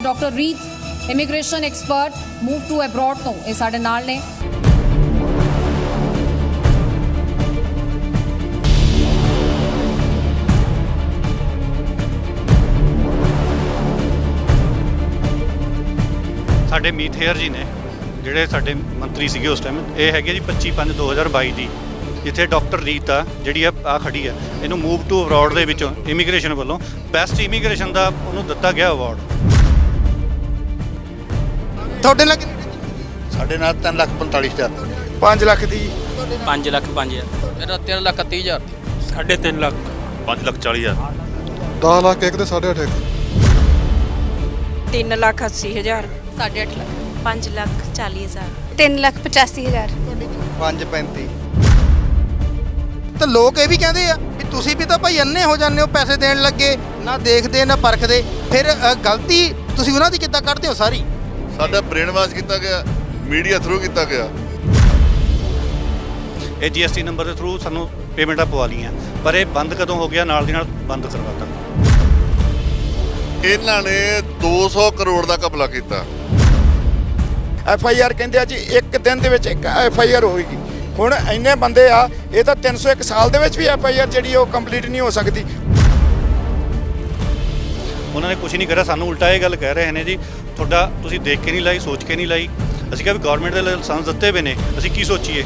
Doctor Reet immigration expert move to abroad ਤੋਂ ਇਹ ਸਾਡੇ ਨਾਲ ਨੇ ਸਾਡੇ ਮੀਤ ਹੇਅਰ ਜੀ ਨੇ, ਜਿਹੜੇ ਸਾਡੇ ਮੰਤਰੀ ਸੀਗੇ ਉਸ ਟਾਈਮ ਇਹ ਹੈਗੇ ਜੀ 25 5 2022 ਦੀ, ਜਿੱਥੇ ਡਾਕਟਰ ਰੀਤ ਆ ਜਿਹੜੀ ਆ ਆ ਖੜੀ ਆ, ਇਹਨੂੰ ਮੂਵ ਟੂ ਅਬਰੋਡ ਦੇ ਵਿੱਚੋਂ ਇਮੀਗ੍ਰੇਸ਼ਨ ਵੱਲੋਂ ਬੈਸਟ ਇਮੀਗ੍ਰੇਸ਼ਨ ਦਾ ਉਹਨੂੰ ਦਿੱਤਾ ਗਿਆ ਅਵਾਰਡ ਤੁਹਾਡੇ ਨਾਲ ਕਿੰਨੀ ਸਾਡੇ ਨਾਲ 3 ਲੱਖ 45 ਹਜ਼ਾਰ। 5 ਲੱਖ ਦੀ? 5 ਲੱਖ 5000 ਮੇਰਾ 3 ਲੱਖ 30000 ਸਾਢੇ ਤਿੰਨ ਲੱਖ। 5 ਲੱਖ 40 ਹਜ਼ਾਰ। 10 ਲੱਖ ਇੱਕ ਤੇ 8.5 ਇੱਕ। 3 ਲੱਖ 80 ਹਜ਼ਾਰ। 8.5 ਲੱਖ। 5 ਲੱਖ 40 ਹਜ਼ਾਰ। 3 ਲੱਖ 85 ਹਜ਼ਾਰ। 5 35 ਤਾਂ ਲੋਕ ਇਹ ਵੀ ਕਹਿੰਦੇ ਆ ਵੀ ਤੁਸੀਂ ਵੀ ਤਾਂ ਭਾਈ ਅੰਨੇ ਹੋ ਜਾਂਦੇ ਹੋ ਪੈਸੇ ਦੇਣ ਲੱਗੇ ਨਾ ਦੇਖਦੇ ਨਾ ਪਰਖਦੇ। ਫਿਰ ਅ, ਗਲਤੀ ਤੁਸੀਂ ਉਹਨਾਂ ਦੀ ਕਿੱਦਾਂ ਕੱਢਦੇ ਹੋ ਸਾਰੀ? ਸਾਡਾ ਬ੍ਰੇਨ ਵਾਸ਼ ਕੀਤਾ ਗਿਆ ਮੀਡੀਆ ਥਰੂ ਕੀਤਾ ਗਿਆ। ਇਹ GST ਨੰਬਰ ਦੇ ਥਰੂ ਸਾਨੂੰ ਪੇਮੈਂਟਾਂ ਪਵਾ ਲਈਆਂ। ਪਰ ਇਹ ਬੰਦ ਕਦੋਂ ਹੋ ਗਿਆ ਨਾਲ ਦੀ ਨਾਲ ਬੰਦ ਕਰਵਾਤਾ ਇਹਨਾਂ ਨੇ 200 ਕਰੋੜ ਦਾ ਕਪਲਾ ਕੀਤਾ। ਐਫ ਆਈ ਆਰ ਕਹਿੰਦੇ ਆ ਜੀ ਇੱਕ ਦਿਨ ਦੇ ਵਿੱਚ ਇੱਕ ਐਫ ਆਈ ਆਰ ਹੋਏਗੀ। ਹੁਣ ਇੰਨੇ ਬੰਦੇ ਆ ਇਹ ਤਾਂ 301 ਸਾਲ ਦੇ ਵਿੱਚ ਵੀ ਐਫ ਆਈ ਆਰ ਜਿਹੜੀ ਉਹ ਕੰਪਲੀਟ ਨਹੀਂ ਹੋ ਸਕਦੀ। ਉਹਨਾਂ ਨੇ ਕੁਝ ਨਹੀਂ ਕਰਿਆ, ਸਾਨੂੰ ਉਲਟਾ ਇਹ ਗੱਲ ਕਹਿ ਰਹੇ ਨੇ ਜੀ, ਤੁਹਾਡਾ ਤੁਸੀਂ ਦੇਖ ਕੇ ਨਹੀਂ ਲਾਈ, ਸੋਚ ਕੇ ਨਹੀਂ ਲਾਈ। ਅਸੀਂ ਕਿਹਾ ਵੀ ਗਵਰਨਮੈਂਟ ਦੇ ਲਾਇਸੈਂਸ ਦਿੱਤੇ ਹੋਏ ਨੇ, ਅਸੀਂ ਕੀ ਸੋਚੀਏ?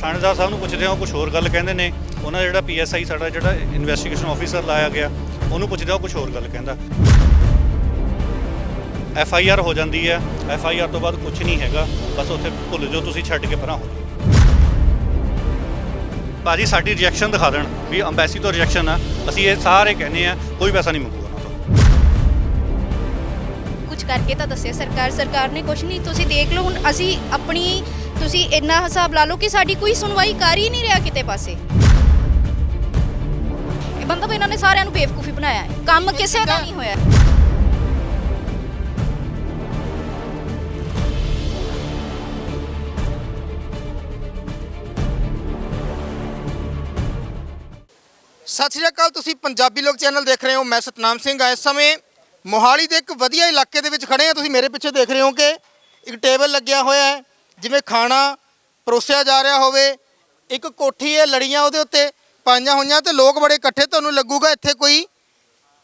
ਥਾਣੇਦਾਰ ਸਾਹਿਬ ਨੂੰ ਪੁੱਛਦੇ ਹਾਂ ਕੁਝ ਹੋਰ ਗੱਲ ਕਹਿੰਦੇ ਨੇ। ਉਹਨਾਂ ਦਾ ਜਿਹੜਾ ਪੀਐਸਆਈ ਸਾਡਾ ਜਿਹੜਾ ਇਨਵੈਸਟੀਗੇਸ਼ਨ ਆਫੀਸਰ ਲਾਇਆ ਗਿਆ, ਉਹਨੂੰ ਪੁੱਛਦੇ ਹਾਂ ਕੁਝ ਹੋਰ ਗੱਲ ਕਹਿੰਦਾ। ਐਫ ਆਈ ਆਰ ਹੋ ਜਾਂਦੀ ਹੈ ਐਫ ਆਈ ਆਰ ਤੋਂ ਬਾਅਦ ਕੁਝ ਨਹੀਂ ਹੈਗਾ, ਬਸ ਉੱਥੇ ਭੁੱਲ ਜਾਓ, ਤੁਸੀਂ ਛੱਡ ਕੇ ਪਰਾਂ ਹੋ ਜਾਓ। ਭਾਜੀ ਸਾਡੀ ਰਿਐਕਸ਼ਨ ਦਿਖਾ ਦੇਣ ਵੀ ਅੰਬੈਸੀ ਤੋਂ ਰਿਐਕਸ਼ਨ ਆ। ਅਸੀਂ ਇਹ ਸਾਰੇ ਕਹਿੰਦੇ ਆ ਕੋਈ ਪੈਸਾ ਨਹੀਂ ਮੰਗੂਗਾ ਉਹਨਾਂ ਤੋਂ। ਕੁਝ ਕਰਕੇ ਤਾਂ ਦੱਸਿਆ ਸਰਕਾਰ ਸਰਕਾਰ ਨੇ ਕੁਝ ਨਹੀਂ। ਤੁਸੀਂ ਦੇਖ ਲਓ ਹੁਣ ਅਸੀਂ ਆਪਣੀ ਤੁਸੀਂ ਇੰਨਾ ਹਿਸਾਬ ਲਾ ਲਓ ਕਿ ਸਾਡੀ ਕੋਈ ਸੁਣਵਾਈ ਕਰ ਹੀ ਨਹੀਂ ਰਿਹਾ ਕਿਤੇ ਪਾਸੇ। ਇਹ ਮਤਲਬ ਇਹਨਾਂ ਨੇ ਸਾਰਿਆਂ ਨੂੰ ਬੇਵਕੂਫੀ ਬਣਾਇਆ ਹੈ। ਕੰਮ ਕਿਸੇ ਦਾ ਨਹੀਂ ਹੋਇਆ। ਸਤਿ ਸ਼੍ਰੀ ਅਕਾਲ, ਤੁਸੀਂ ਪੰਜਾਬੀ ਲੋਕ ਚੈਨਲ ਦੇਖ ਰਹੇ ਹੋ, ਮੈਂ ਸਤਨਾਮ ਸਿੰਘ। ਆ ਇਸ ਸਮੇਂ ਮੋਹਾਲੀ ਦੇ ਇੱਕ ਵਧੀਆ ਇਲਾਕੇ ਦੇ ਵਿੱਚ ਖੜੇ ਆ ਤੁਸੀਂ ਮੇਰੇ ਪਿੱਛੇ ਦੇਖ ਰਹੇ ਹੋ ਕਿ ਇੱਕ ਟੇਬਲ ਲੱਗਿਆ ਹੋਇਆ ਹੈ, ਜਿਵੇਂ ਖਾਣਾ ਪਰੋਸਿਆ ਜਾ ਰਿਹਾ ਹੋਵੇ। ਇੱਕ ਕੋਠੀ ਹੈ, ਲੜੀਆਂ ਉਹਦੇ ਉੱਤੇ ਪਾਈਆਂ ਹੋਈਆਂ ਤੇ ਲੋਕ ਬੜੇ ਇਕੱਠੇ, ਤੁਹਾਨੂੰ ਲੱਗੂਗਾ ਇੱਥੇ ਕੋਈ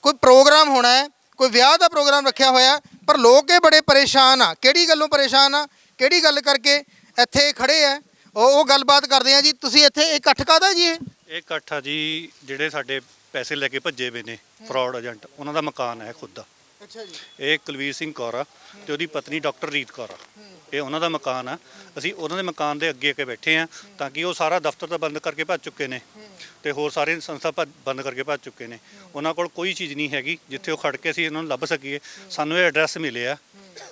ਕੋਈ ਪ੍ਰੋਗਰਾਮ ਹੋਣਾ ਹੈ, ਕੋਈ ਵਿਆਹ ਦਾ ਪ੍ਰੋਗਰਾਮ ਰੱਖਿਆ ਹੋਇਆ ਪਰ ਲੋਕ ਇਹ ਬੜੇ ਪਰੇਸ਼ਾਨ ਆ। ਕਿਹੜੀ ਗੱਲੋਂ ਪਰੇਸ਼ਾਨ ਆ? ਕਿਹੜੀ ਗੱਲ ਕਰਕੇ ਇੱਥੇ ਖੜੇ ਆ? ਉਹ ਗੱਲਬਾਤ ਕਰਦੇ ਆ ਜੀ, ਤੁਸੀਂ ਇੱਥੇ ਇਹ ਇਕੱਠ ਕਾਹਦਾ ਜੀ ਇਹ? ਇਹ ਇਕੱਠਾ ਜੀ ਜਿਹੜੇ ਸਾਡੇ ਪੈਸੇ ਲੈ ਕੇ ਭੱਜੇ ਹੋਏ ਨੇ ਫਰਾਡ ਏਜੰਟ ਉਹਨਾਂ ਦਾ ਮਕਾਨ ਹੈ ਖੁਦ ਦਾ। ਅੱਛਾ ਜੀ। ਇਹ ਕੁਲਵੀਰ ਸਿੰਘ ਕੌਰ ਆ ਤੇ ਉਹਦੀ ਪਤਨੀ ਡਾਕਟਰ ਰੀਤ ਕੌਰ ਆ। ਇਹ ਉਹਨਾਂ ਦਾ ਮਕਾਨ ਆ। ਅਸੀਂ ਉਹਨਾਂ ਦੇ ਮਕਾਨ ਦੇ ਅੱਗੇ ਅੱਗੇ ਬੈਠੇ ਆ ਤਾਂ ਕਿ ਉਹ ਸਾਰਾ ਦਫ਼ਤਰ ਤਾਂ ਬੰਦ ਕਰਕੇ ਭੱਜ ਚੁੱਕੇ ਨੇ ਤੇ ਹੋਰ ਸਾਰੇ ਸੰਸਥਾ ਭੱਜ- ਬੰਦ ਕਰਕੇ ਭੱਜ ਚੁੱਕੇ ਨੇ। ਉਹਨਾਂ ਕੋਲ ਕੋਈ ਚੀਜ਼ ਨਹੀਂ ਹੈਗੀ ਜਿੱਥੇ ਉਹ ਖੜ ਕੇ ਅਸੀਂ ਇਹਨਾਂ ਨੂੰ ਲੱਭ ਸਕੀਏ। ਸਾਨੂੰ ਇਹ ਐਡਰੈਸ ਮਿਲਿਆ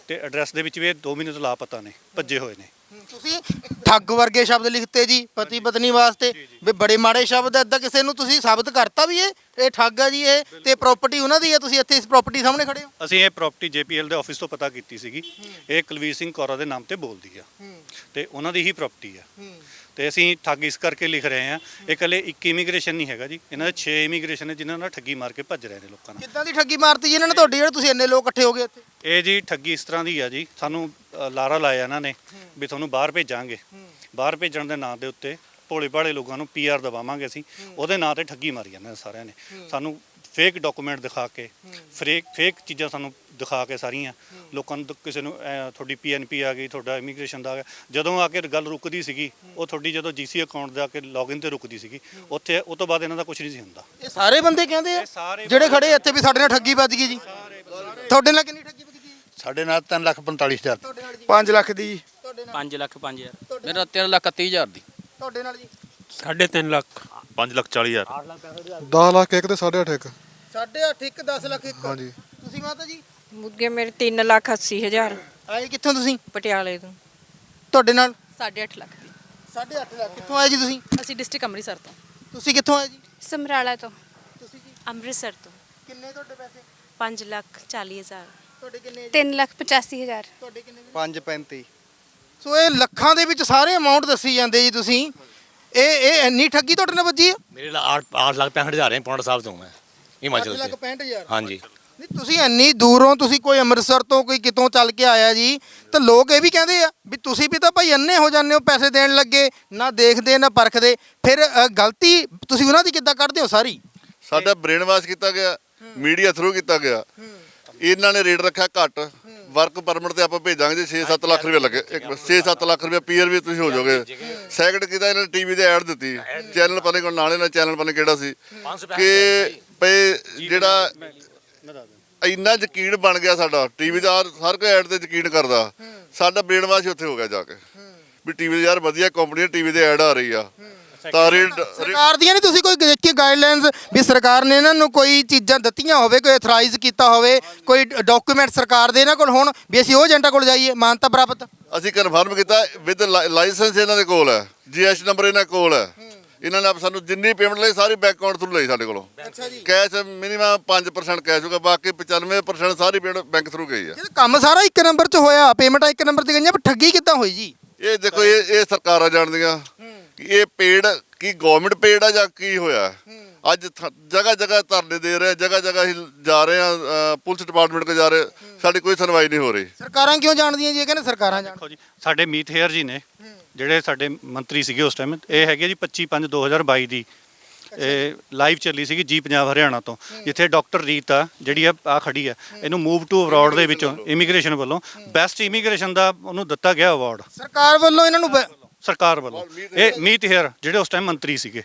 ਤੇ ਐਡਰੈਸ ਦੇ ਵਿੱਚ ਵੀ ਇਹ 2 ਮਹੀਨੇ ਤੋਂ ਲਾਪਤਾ ਨੇ ਭੱਜੇ ਹੋਏ ਨੇ। ਤੁਸੀਂ ਠੱਗ ਵਰਗੇ ਸ਼ਬਦ ਲਿਖਤੇ ਜੀ ਪਤੀ ਪਤਨੀ ਵਾਸਤੇ। ਵੀ ਬੜੇ ਮਾੜੇ ਸ਼ਬਦ ਐਦਾਂ ਕਿਸੇ ਨੂੰ ਤੁਸੀਂ ਸਾਬਤ ਕਰਤਾ ਵੀ ਇਹ? ਇਹ ਠੱਗ ਆ ਜੀ ਇਹ ਤੇ ਪ੍ਰਾਪਰਟੀ ਉਹਨਾਂ ਦੀ ਹੈ ਤੁਸੀਂ ਇੱਥੇ ਇਸ ਪ੍ਰਾਪਰਟੀ ਸਾਹਮਣੇ ਖੜੇ ਹੋ? ਅਸੀਂ ਇਹ ਪ੍ਰਾਪਰਟੀ JPL ਦੇ ਆਫਿਸ ਤੋਂ ਪਤਾ ਕੀਤੀ ਸੀਗੀ। ਇਹ ਕੁਲਵੀਰ ਸਿੰਘ ਕੌਰਾ ਦੇ ਨਾਮ ਤੇ ਬੋਲਦੀ ਆ। ਤੇ ਉਹਨਾਂ ਦੀ ਹੀ ਪ੍ਰਾਪਰਟੀ ਆ। ਤੇ ਅਸੀਂ ਠੱਗ ਇਸ ਕਰਕੇ ਲਿਖ ਰਹੇ ਆ ਇਹ ਇਕੱਲੇ ਇੱਕ ਇਮੀਗ੍ਰੇਸ਼ਨ ਨਹੀਂ ਹੈਗਾ ਜੀ। ਇਹਨਾਂ ਦੇ 6 ਇਮੀਗ੍ਰੇਸ਼ਨ ਨੇ ਜਿਨ੍ਹਾਂ ਨਾਲ ਠੱਗੀ ਮਾਰ ਕੇ ਭੱਜ ਰਹੇ ਨੇ ਲੋਕਾਂ ਨਾਲ। ਕਿੱਦਾਂ ਦੀ ਠੱਗੀ ਮਾਰਤੀ ਜੀ ਇਹਨਾਂ ਨੇ ਤੁਹਾਡੀ ਜਿਹੜੇ ਤੁਸੀਂ ਇੰਨੇ ਲੋਕ ਇਕੱਠੇ ਹੋ ਗਏ ਇੱਥੇ? ਇਹ ਜੀ ਠੱਗੀ ਇਸ ਤਰ੍ਹਾਂ ਦੀ ਆ ਜੀ। ਸਾਨੂੰ ਲਾਰਾ ਲਾਇਆ ਇਹਨਾਂ ਨੇ। ਵੀ ਤੁਹਾਨੂੰ ਬਾਹਰ ਭੇਜਾਂਗੇ। ਬਾਹਰ ਭੇਜਣ ਦੇ ਨਾਂ ਦੇ ਉੱਤੇ ਭੋਲੇ ਭਾਲੇ ਲੋਕਾਂ ਨੂੰ ਪੀਆਰ ਦਵਾਵਾਂਗੇ ਅਸੀਂ। ਉਹਦੇ ਨਾਂ ਤੇ ਠੱਗੀ ਮਾਰੀ ਜਾਂਦੇ ਨੇ ਸਾਰਿਆਂ ਨੇ। ਸਾਨੂੰ ਫੇਕ ਡਾਕੂਮੈਂਟ ਦਿਖਾ ਕੇ ਫੇਕ ਫੇਕ ਚੀਜ਼ਾਂ ਸਾਨੂੰ ਦਿਖਾ ਕੇ ਸਾਰੀਆਂ। ਲੋਕਾਂ ਨੂੰ ਕਿਸੇ ਨੂੰ ਤੁਹਾਡੀ ਪੀਐਨਪੀ ਆ ਗਈ ਤੁਹਾਡਾ ਇਮੀਗ੍ਰੇਸ਼ਨ ਦਾ ਆ ਗਿਆ। ਜਦੋਂ ਆ ਕੇ ਗੱਲ ਰੁਕਦੀ ਸੀਗੀ ਉਹ ਤੁਹਾਡੀ ਜਦੋਂ ਜੀਸੀ ਅਕਾਊਂਟ ਦਾ ਕੇ ਲੌਗਇਨ ਤੇ ਰੁਕਦੀ ਸੀਗੀ ਉੱਥੇ ਉਹ ਤੋਂ ਬਾਅਦ ਇਹਨਾਂ ਦਾ ਕੁਝ ਨਹੀਂ ਸੀ ਹੁੰਦਾ। ਇਹ ਸਾਰੇ ਬੰਦੇ ਕਹਿੰਦੇ ਆ? ਜਿਹੜੇ ਖੜੇ ਇੱਥੇ ਵੀ ਸਾਡੇ ਨਾਲ ਠੱਗੀ ਵੱਜ ਗਈ ਜੀ। ਤੁਹਾਡੇ ਨਾਲ ਕਿੰਨੀ ਠੱਗੀ ਵੱਜ ਗਈ? ਜੀ? ਸਾਡੇ ਨਾਲ 3 ਲੱਖ 45 ਹਜ਼ਾਰ। ਤੁਹਾਡੇ ਨਾਲ ਜੀ। 5 ਲੱਖ ਦੀ। ਤੁਹਾਡੇ ਨਾਲ? 5 ਲੱਖ 5000 ਮੇਰਾ 3 ਲੱਖ 30000 ਦੀ। ਤੁਹਾਡੇ ਨਾਲ ਜੀ? ਸਾਢੇ ਤਿੰਨ ਲੱਖ। 5 ਲੱਖ 40 ਹਜ਼ਾਰ। 10 ਲੱਖ ਇੱਕ ਤੇ 8.5 ਇੱਕ। ਸਾਢੇ ਅੱਠ ਇੱਕ 10 ਲੱਖ ਇੱਕ। ਹਾਂਜੀ। ਤੁਸੀਂ ਮਾਤਾ ਜੀ? ਮੁੱਗੇ ਮੇਰੇ 3 ਲੱਖ 80 ਹਜ਼ਾਰ। ਆਏ ਕਿੱਥੋਂ ਤੁਸੀਂ? ਪਟਿਆਲੇ ਤੋਂ। ਤੁਹਾਡੇ ਨਾਲ? 8.5 ਲੱਖ ਦੀ। ਸਾਢੇ ਅੱਠ ਲੱਖ। ਕਿੱਥੋਂ ਆਏ ਜੀ ਤੁਸੀਂ? ਅਸੀਂ ਡਿਸਟ੍ਰਿਕਟ ਅੰਮ੍ਰਿਤਸਰ ਤੋਂ। ਤੁਸੀਂ ਕਿੱਥੋਂ ਆਏ ਜੀ? ਸਮਰਾਲਾ ਤੋਂ। ਤੁਸੀਂ ਜੀ? ਅੰਮ੍ਰਿਤਸਰ ਤੋਂ। ਕਿੰਨੇ ਤੁਹਾਡੇ ਪੈਸੇ? 5 ਲੱਖ 40 ਹਜ਼ਾਰ। ਤੁਹਾਡੇ ਕਿੰਨੇ 3 ਲੱਖ 85 ਹਜ਼ਾਰ। ਤੁਹਾਡੇ ਕਿੰਨੇ ਜੀ? 5 35 ਸੋ ਇਹ ਲੱਖਾਂ ਦੇ ਵਿੱਚ ਸਾਰੇ ਅਮਾਉਂਟ ਦੱਸੀ ਜਾਂਦੇ ਜੀ ਤੁਸੀਂ। ਇਹ ਇਹ ਇੰਨੀ ਠੱਗੀ ਤੁਹਾਡੇ ਨਾਲ ਵੱਜੀ ਹੈ ਮੇਰੇ ਨਾਲ 8 8 ਲੱਖ 65 ਹਜ਼ਾਰ ਹੈ ਪੌਂਡ ਸਾਹਿਬ ਤੋਂ ਮੈਂ 8 ਹਿਮਾਚਲ ਲੱਖ ਤੇ। 65000 ਹਾਂਜੀ। ਨਹੀਂ ਤੁਸੀਂ ਇੰਨੀ ਦੂਰੋਂ ਤੁਸੀਂ ਕੋਈ ਅੰਮ੍ਰਿਤਸਰ ਤੋਂ ਕੋਈ ਕਿਤੋਂ ਚੱਲ ਕੇ ਆਇਆ ਜੀ ਤਾਂ ਲੋਕ ਇਹ ਵੀ ਕਹਿੰਦੇ ਆ ਵੀ ਤੁਸੀਂ ਵੀ ਤਾਂ ਭਾਈ ਅੰਨੇ ਹੋ ਜਾਂਦੇ ਹੋ ਪੈਸੇ ਦੇਣ ਲੱਗੇ ਨਾ ਦੇਖਦੇ ਨਾ ਪਰਖਦੇ। ਫਿਰ ਅ, ਗਲਤੀ ਤੁਸੀਂ ਉਹਨਾਂ ਦੀ ਕਿੱਦਾਂ ਕੱਢਦੇ ਹੋ ਸਾਰੀ? ਸਾਡਾ ਬ੍ਰੇਨ ਵਾਸ਼ ਕੀਤਾ ਗਿਆ ਮੀਡੀਆ ਥਰੂ ਕੀਤਾ ਗਿਆ। ਇਹਨਾਂ ਨੇ ਰੇਟ ਰੱਖਿਆ ਘੱਟ। ਵਰਕ ਪਰਮਿਟ ਤੇ ਆਪਾਂ ਭੇਜਾਂਗੇ ਜੀ 6-7 ਲੱਖ ਰੁਪਏ ਲੱਗੇ। 6-7 ਲੱਖ ਰੁਪਏ ਪੀਆਰ ਵੀ ਤੁਸੀਂ ਹੋ ਜਾਓਗੇ। ਸੈਕਿੰਡ ਕੀਤਾ ਇਹਨਾਂ ਨੇ ਟੀਵੀ ਤੇ ਐਡ ਦਿੱਤੀ। ਚੈਨਲ ਪਤਾ ਨਹੀਂ ਨਾਲੇ ਨਾਲ ਚੈਨਲ ਪਤਾ ਨੀ ਕਿਹੜਾ ਸੀ। ਕਿ ਪਏ ਜਿਹੜਾ ਇੰਨਾ ਯਕੀਨ ਬਣ ਗਿਆ ਸਾਡਾ। ਟੀਵੀ ਦਾ ਹਰ- ਹਰ ਕੋਈ ਐਡ ਤੇ ਯਕੀਨ ਕਰਦਾ। ਸਾਡਾ ਬ੍ਰੇਨ ਵਾਸ਼ ਉੱਥੇ ਹੋ ਗਿਆ ਜਾ ਕੇ। ਵੀ ਟੀਵੀ ਯਾਰ ਵਧੀਆ ਕੰਪਨੀ ਟੀਵੀ ਤੇ ਐਡ ਆ ਰਹੀ ਆ। ਤਾਂ ਸਰਕਾਰ ਦੀਆਂ ਨਹੀਂ ਤੁਸੀਂ ਕੋਈ ਦੇਖ ਗਾਈਡਲਾਈਨਸ ਵੀ ਸਰਕਾਰ ਨੇ ਇਹਨਾਂ ਨੂੰ ਕੋਈ ਚੀਜ਼ਾਂ ਦਿੱਤੀਆਂ ਹੋਵੇ ਕੋਈ ਅਥਰਾਈਜ਼ ਕੀਤਾ ਹੋਵੇ ਕੋਈ ਡਾਕੂਮੈਂਟ ਸਰਕਾਰ ਦੇ ਇਹਨਾਂ ਕੋਲ ਹੋਣ ਵੀ ਅਸੀਂ ਉਹ ਏਜੰਟਾਂ ਕੋਲ ਜਾਈਏ ਮਾਨਤਾ ਪ੍ਰਾਪਤ? ਅਸੀਂ ਕਨਫਰਮ ਕੀਤਾ ਵਿਦ ਲਾਇਸੈਂਸ ਇਹਨਾਂ ਦੇ ਕੋਲ ਹੈ ਜੀਐਸ ਨੰਬਰ ਇਹਨਾਂ ਕੋਲ ਹੈ। ਇਹਨਾਂ ਨੇ ਆਪ ਸਾਨੂੰ ਜਿੰਨੀ ਪੇਮੈਂਟ ਲਈ ਸਾਰੀ ਬੈਂਕ ਅਕਾਊਂਟ ਥਰੂ ਲਈ ਸਾਡੇ ਕੋਲੋਂ। ਕੈਸ਼ ਮਿਨੀਮਮ 5% ਕੈਸ਼ ਹੋਗਾ ਬਾਕੀ 95% ਸਾਰੀ ਪੇਮੈਂਟ ਬੈਂਕ ਥਰੂ ਗਈ ਹੈ। ਇਹ ਕੰਮ ਸਾਰਾ ਇੱਕ ਨੰਬਰ 'ਚ ਹੋਇਆ ਪੇਮੈਂਟਾਂ ਇੱਕ ਨੰਬਰ ਤੇ ਗਈਆਂ ਪਰ ਠੱਗੀ ਕਿੱਦਾਂ ਹੋਈ ਜੀ? ਇਹ ਦੇਖੋ ਇਹ ਇਹ ਸਰਕਾਰਾਂ ਜਾਣਦੀਆਂ। ਇਹ ਪੇਡ ਕੀ ਗਵਰਨਮੈਂਟ ਪੇਡ ਆ ਜਾਂ ਕੀ ਹੋਇਆ? ਅੱਜ ਜਗ੍ਹਾ ਜਗ੍ਹਾ ਧਰਨੇ ਦੇ ਰਹੇ ਜਗ੍ਹਾ ਜਗ੍ਹਾ ਜਾ ਰਹੇ ਆ ਪੁਲਿਸ ਡਿਪਾਰਟਮੈਂਟ ਕੋ ਜਾ ਰਹੇ ਸਾਡੀ ਕੋਈ ਸੁਣਵਾਈ ਨਹੀਂ ਹੋ ਰਹੀ। ਸਰਕਾਰਾਂ ਕਿਉਂ ਜਾਣਦੀਆਂ ਜੀ? ਇਹ ਕਹਿੰਦੇ ਸਰਕਾਰਾਂ ਜਾਣ ਦੇਖੋ ਜੀ ਸਾਡੇ ਮੀਤ ਹੇਅਰ ਜੀ ਨੇ ਜਿਹੜੇ ਸਾਡੇ ਮੰਤਰੀ ਸੀਗੇ ਉਸ ਟਾਈਮ ਇਹ ਹੈਗੇ ਜੀ 25 5 2022 ਦੀ। ਇਹ ਲਾਈਵ ਚੱਲੀ ਸੀਗੀ ਜੀ ਪੰਜਾਬ ਹਰਿਆਣਾ ਤੋਂ ਜਿੱਥੇ ਡਾਕਟਰ ਰੀਤ ਆ ਜਿਹੜੀ ਆ ਆ ਖੜੀ ਆ। ਇਹਨੂੰ ਮੂਵ ਟੂ ਅਬਰਾਡ ਦੇ ਵਿੱਚੋਂ ਇਮੀਗ੍ਰੇਸ਼ਨ ਵੱਲੋਂ ਬੈਸਟ ਇਮੀਗ੍ਰੇਸ਼ਨ ਦਾ ਉਹਨੂੰ ਦਿੱਤਾ ਗਿਆ ਅਵਾਰਡ ਸਰਕਾਰ ਵੱਲੋਂ ਇਹਨਾਂ ਨੂੰ ਸਰਕਾਰ ਵੱਲੋਂ। ਇਹ ਮੀਤ ਹੇਅਰ ਜਿਹੜੇ ਉਸ ਟਾਈਮ ਮੰਤਰੀ ਸੀਗੇ।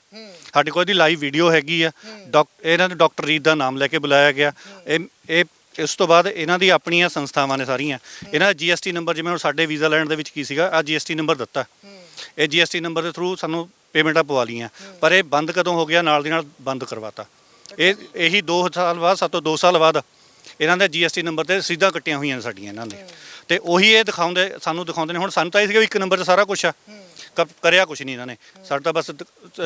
ਸਾਡੇ ਕੋਲ ਇਹਦੀ ਲਾਈਵ ਵੀਡੀਓ ਹੈਗੀ ਆ। ਡਾਕ ਇਹਨਾਂ ਨੇ ਡਾਕਟਰ ਰੀਤ ਦਾ ਨਾਮ ਲੈ ਕੇ ਬੁਲਾਇਆ ਗਿਆ। ਇਹ ਇਹ ਇਸ ਤੋਂ ਬਾਅਦ ਇਹਨਾਂ ਦੀ ਆਪਣੀਆਂ ਸੰਸਥਾਵਾਂ ਨੇ ਸਾਰੀਆਂ। ਇਹਨਾਂ ਦਾ ਜੀਐਸਟੀ ਨੰਬਰ ਜਿਵੇਂ ਹੁਣ ਸਾਡੇ ਵੀਜ਼ਾ ਲੈਣ ਦੇ ਵਿੱਚ ਕੀ ਸੀਗਾ ਆ ਜੀਐਸਟੀ ਨੰਬਰ ਦਿੱਤਾ। ਇਹ ਜੀਐਸਟੀ ਨੰਬਰ ਦੇ ਥਰੂ ਸਾਨੂੰ ਪੇਮੈਂਟਾਂ ਪਵਾ ਲਈਆਂ। ਪਰ ਇਹ ਬੰਦ ਕਦੋਂ ਹੋ ਗਿਆ ਨਾਲ ਦੀ ਨਾਲ ਬੰਦ ਕਰਵਾਤਾ। ਇਹ ਇਹੀ 2 ਸਾਲ ਬਾਅਦ ਸਾਤੋਂ 2 ਸਾਲ ਬਾਅਦ ਇਹਨਾਂ ਦੇ ਜੀਐਸਟੀ ਨੰਬਰ ਤੇ ਸਿੱਧਾ ਕੱਟੀਆਂ ਹੋਈਆਂ ਨੇ ਸਾਡੀਆਂ ਇਹਨਾਂ ਨੇ। ਤੇ ਉਹੀ ਇਹ ਦਿਖਾਉਂਦੇ ਸਾਨੂੰ ਦਿਖਾਉਂਦੇ ਨੇ। ਹੁਣ ਸਾਨੂੰ ਤਾਂ ਇਹ ਸੀਗਾ ਵੀ ਇੱਕ ਨੰਬਰ 'ਚ ਸਾਰਾ ਕੁਝ ਆ। ਕ- ਕਰਿਆ ਕੁਝ ਨਹੀਂ ਇਹਨਾਂ ਨੇ। ਸਾਡਾ ਤਾਂ ਬਸ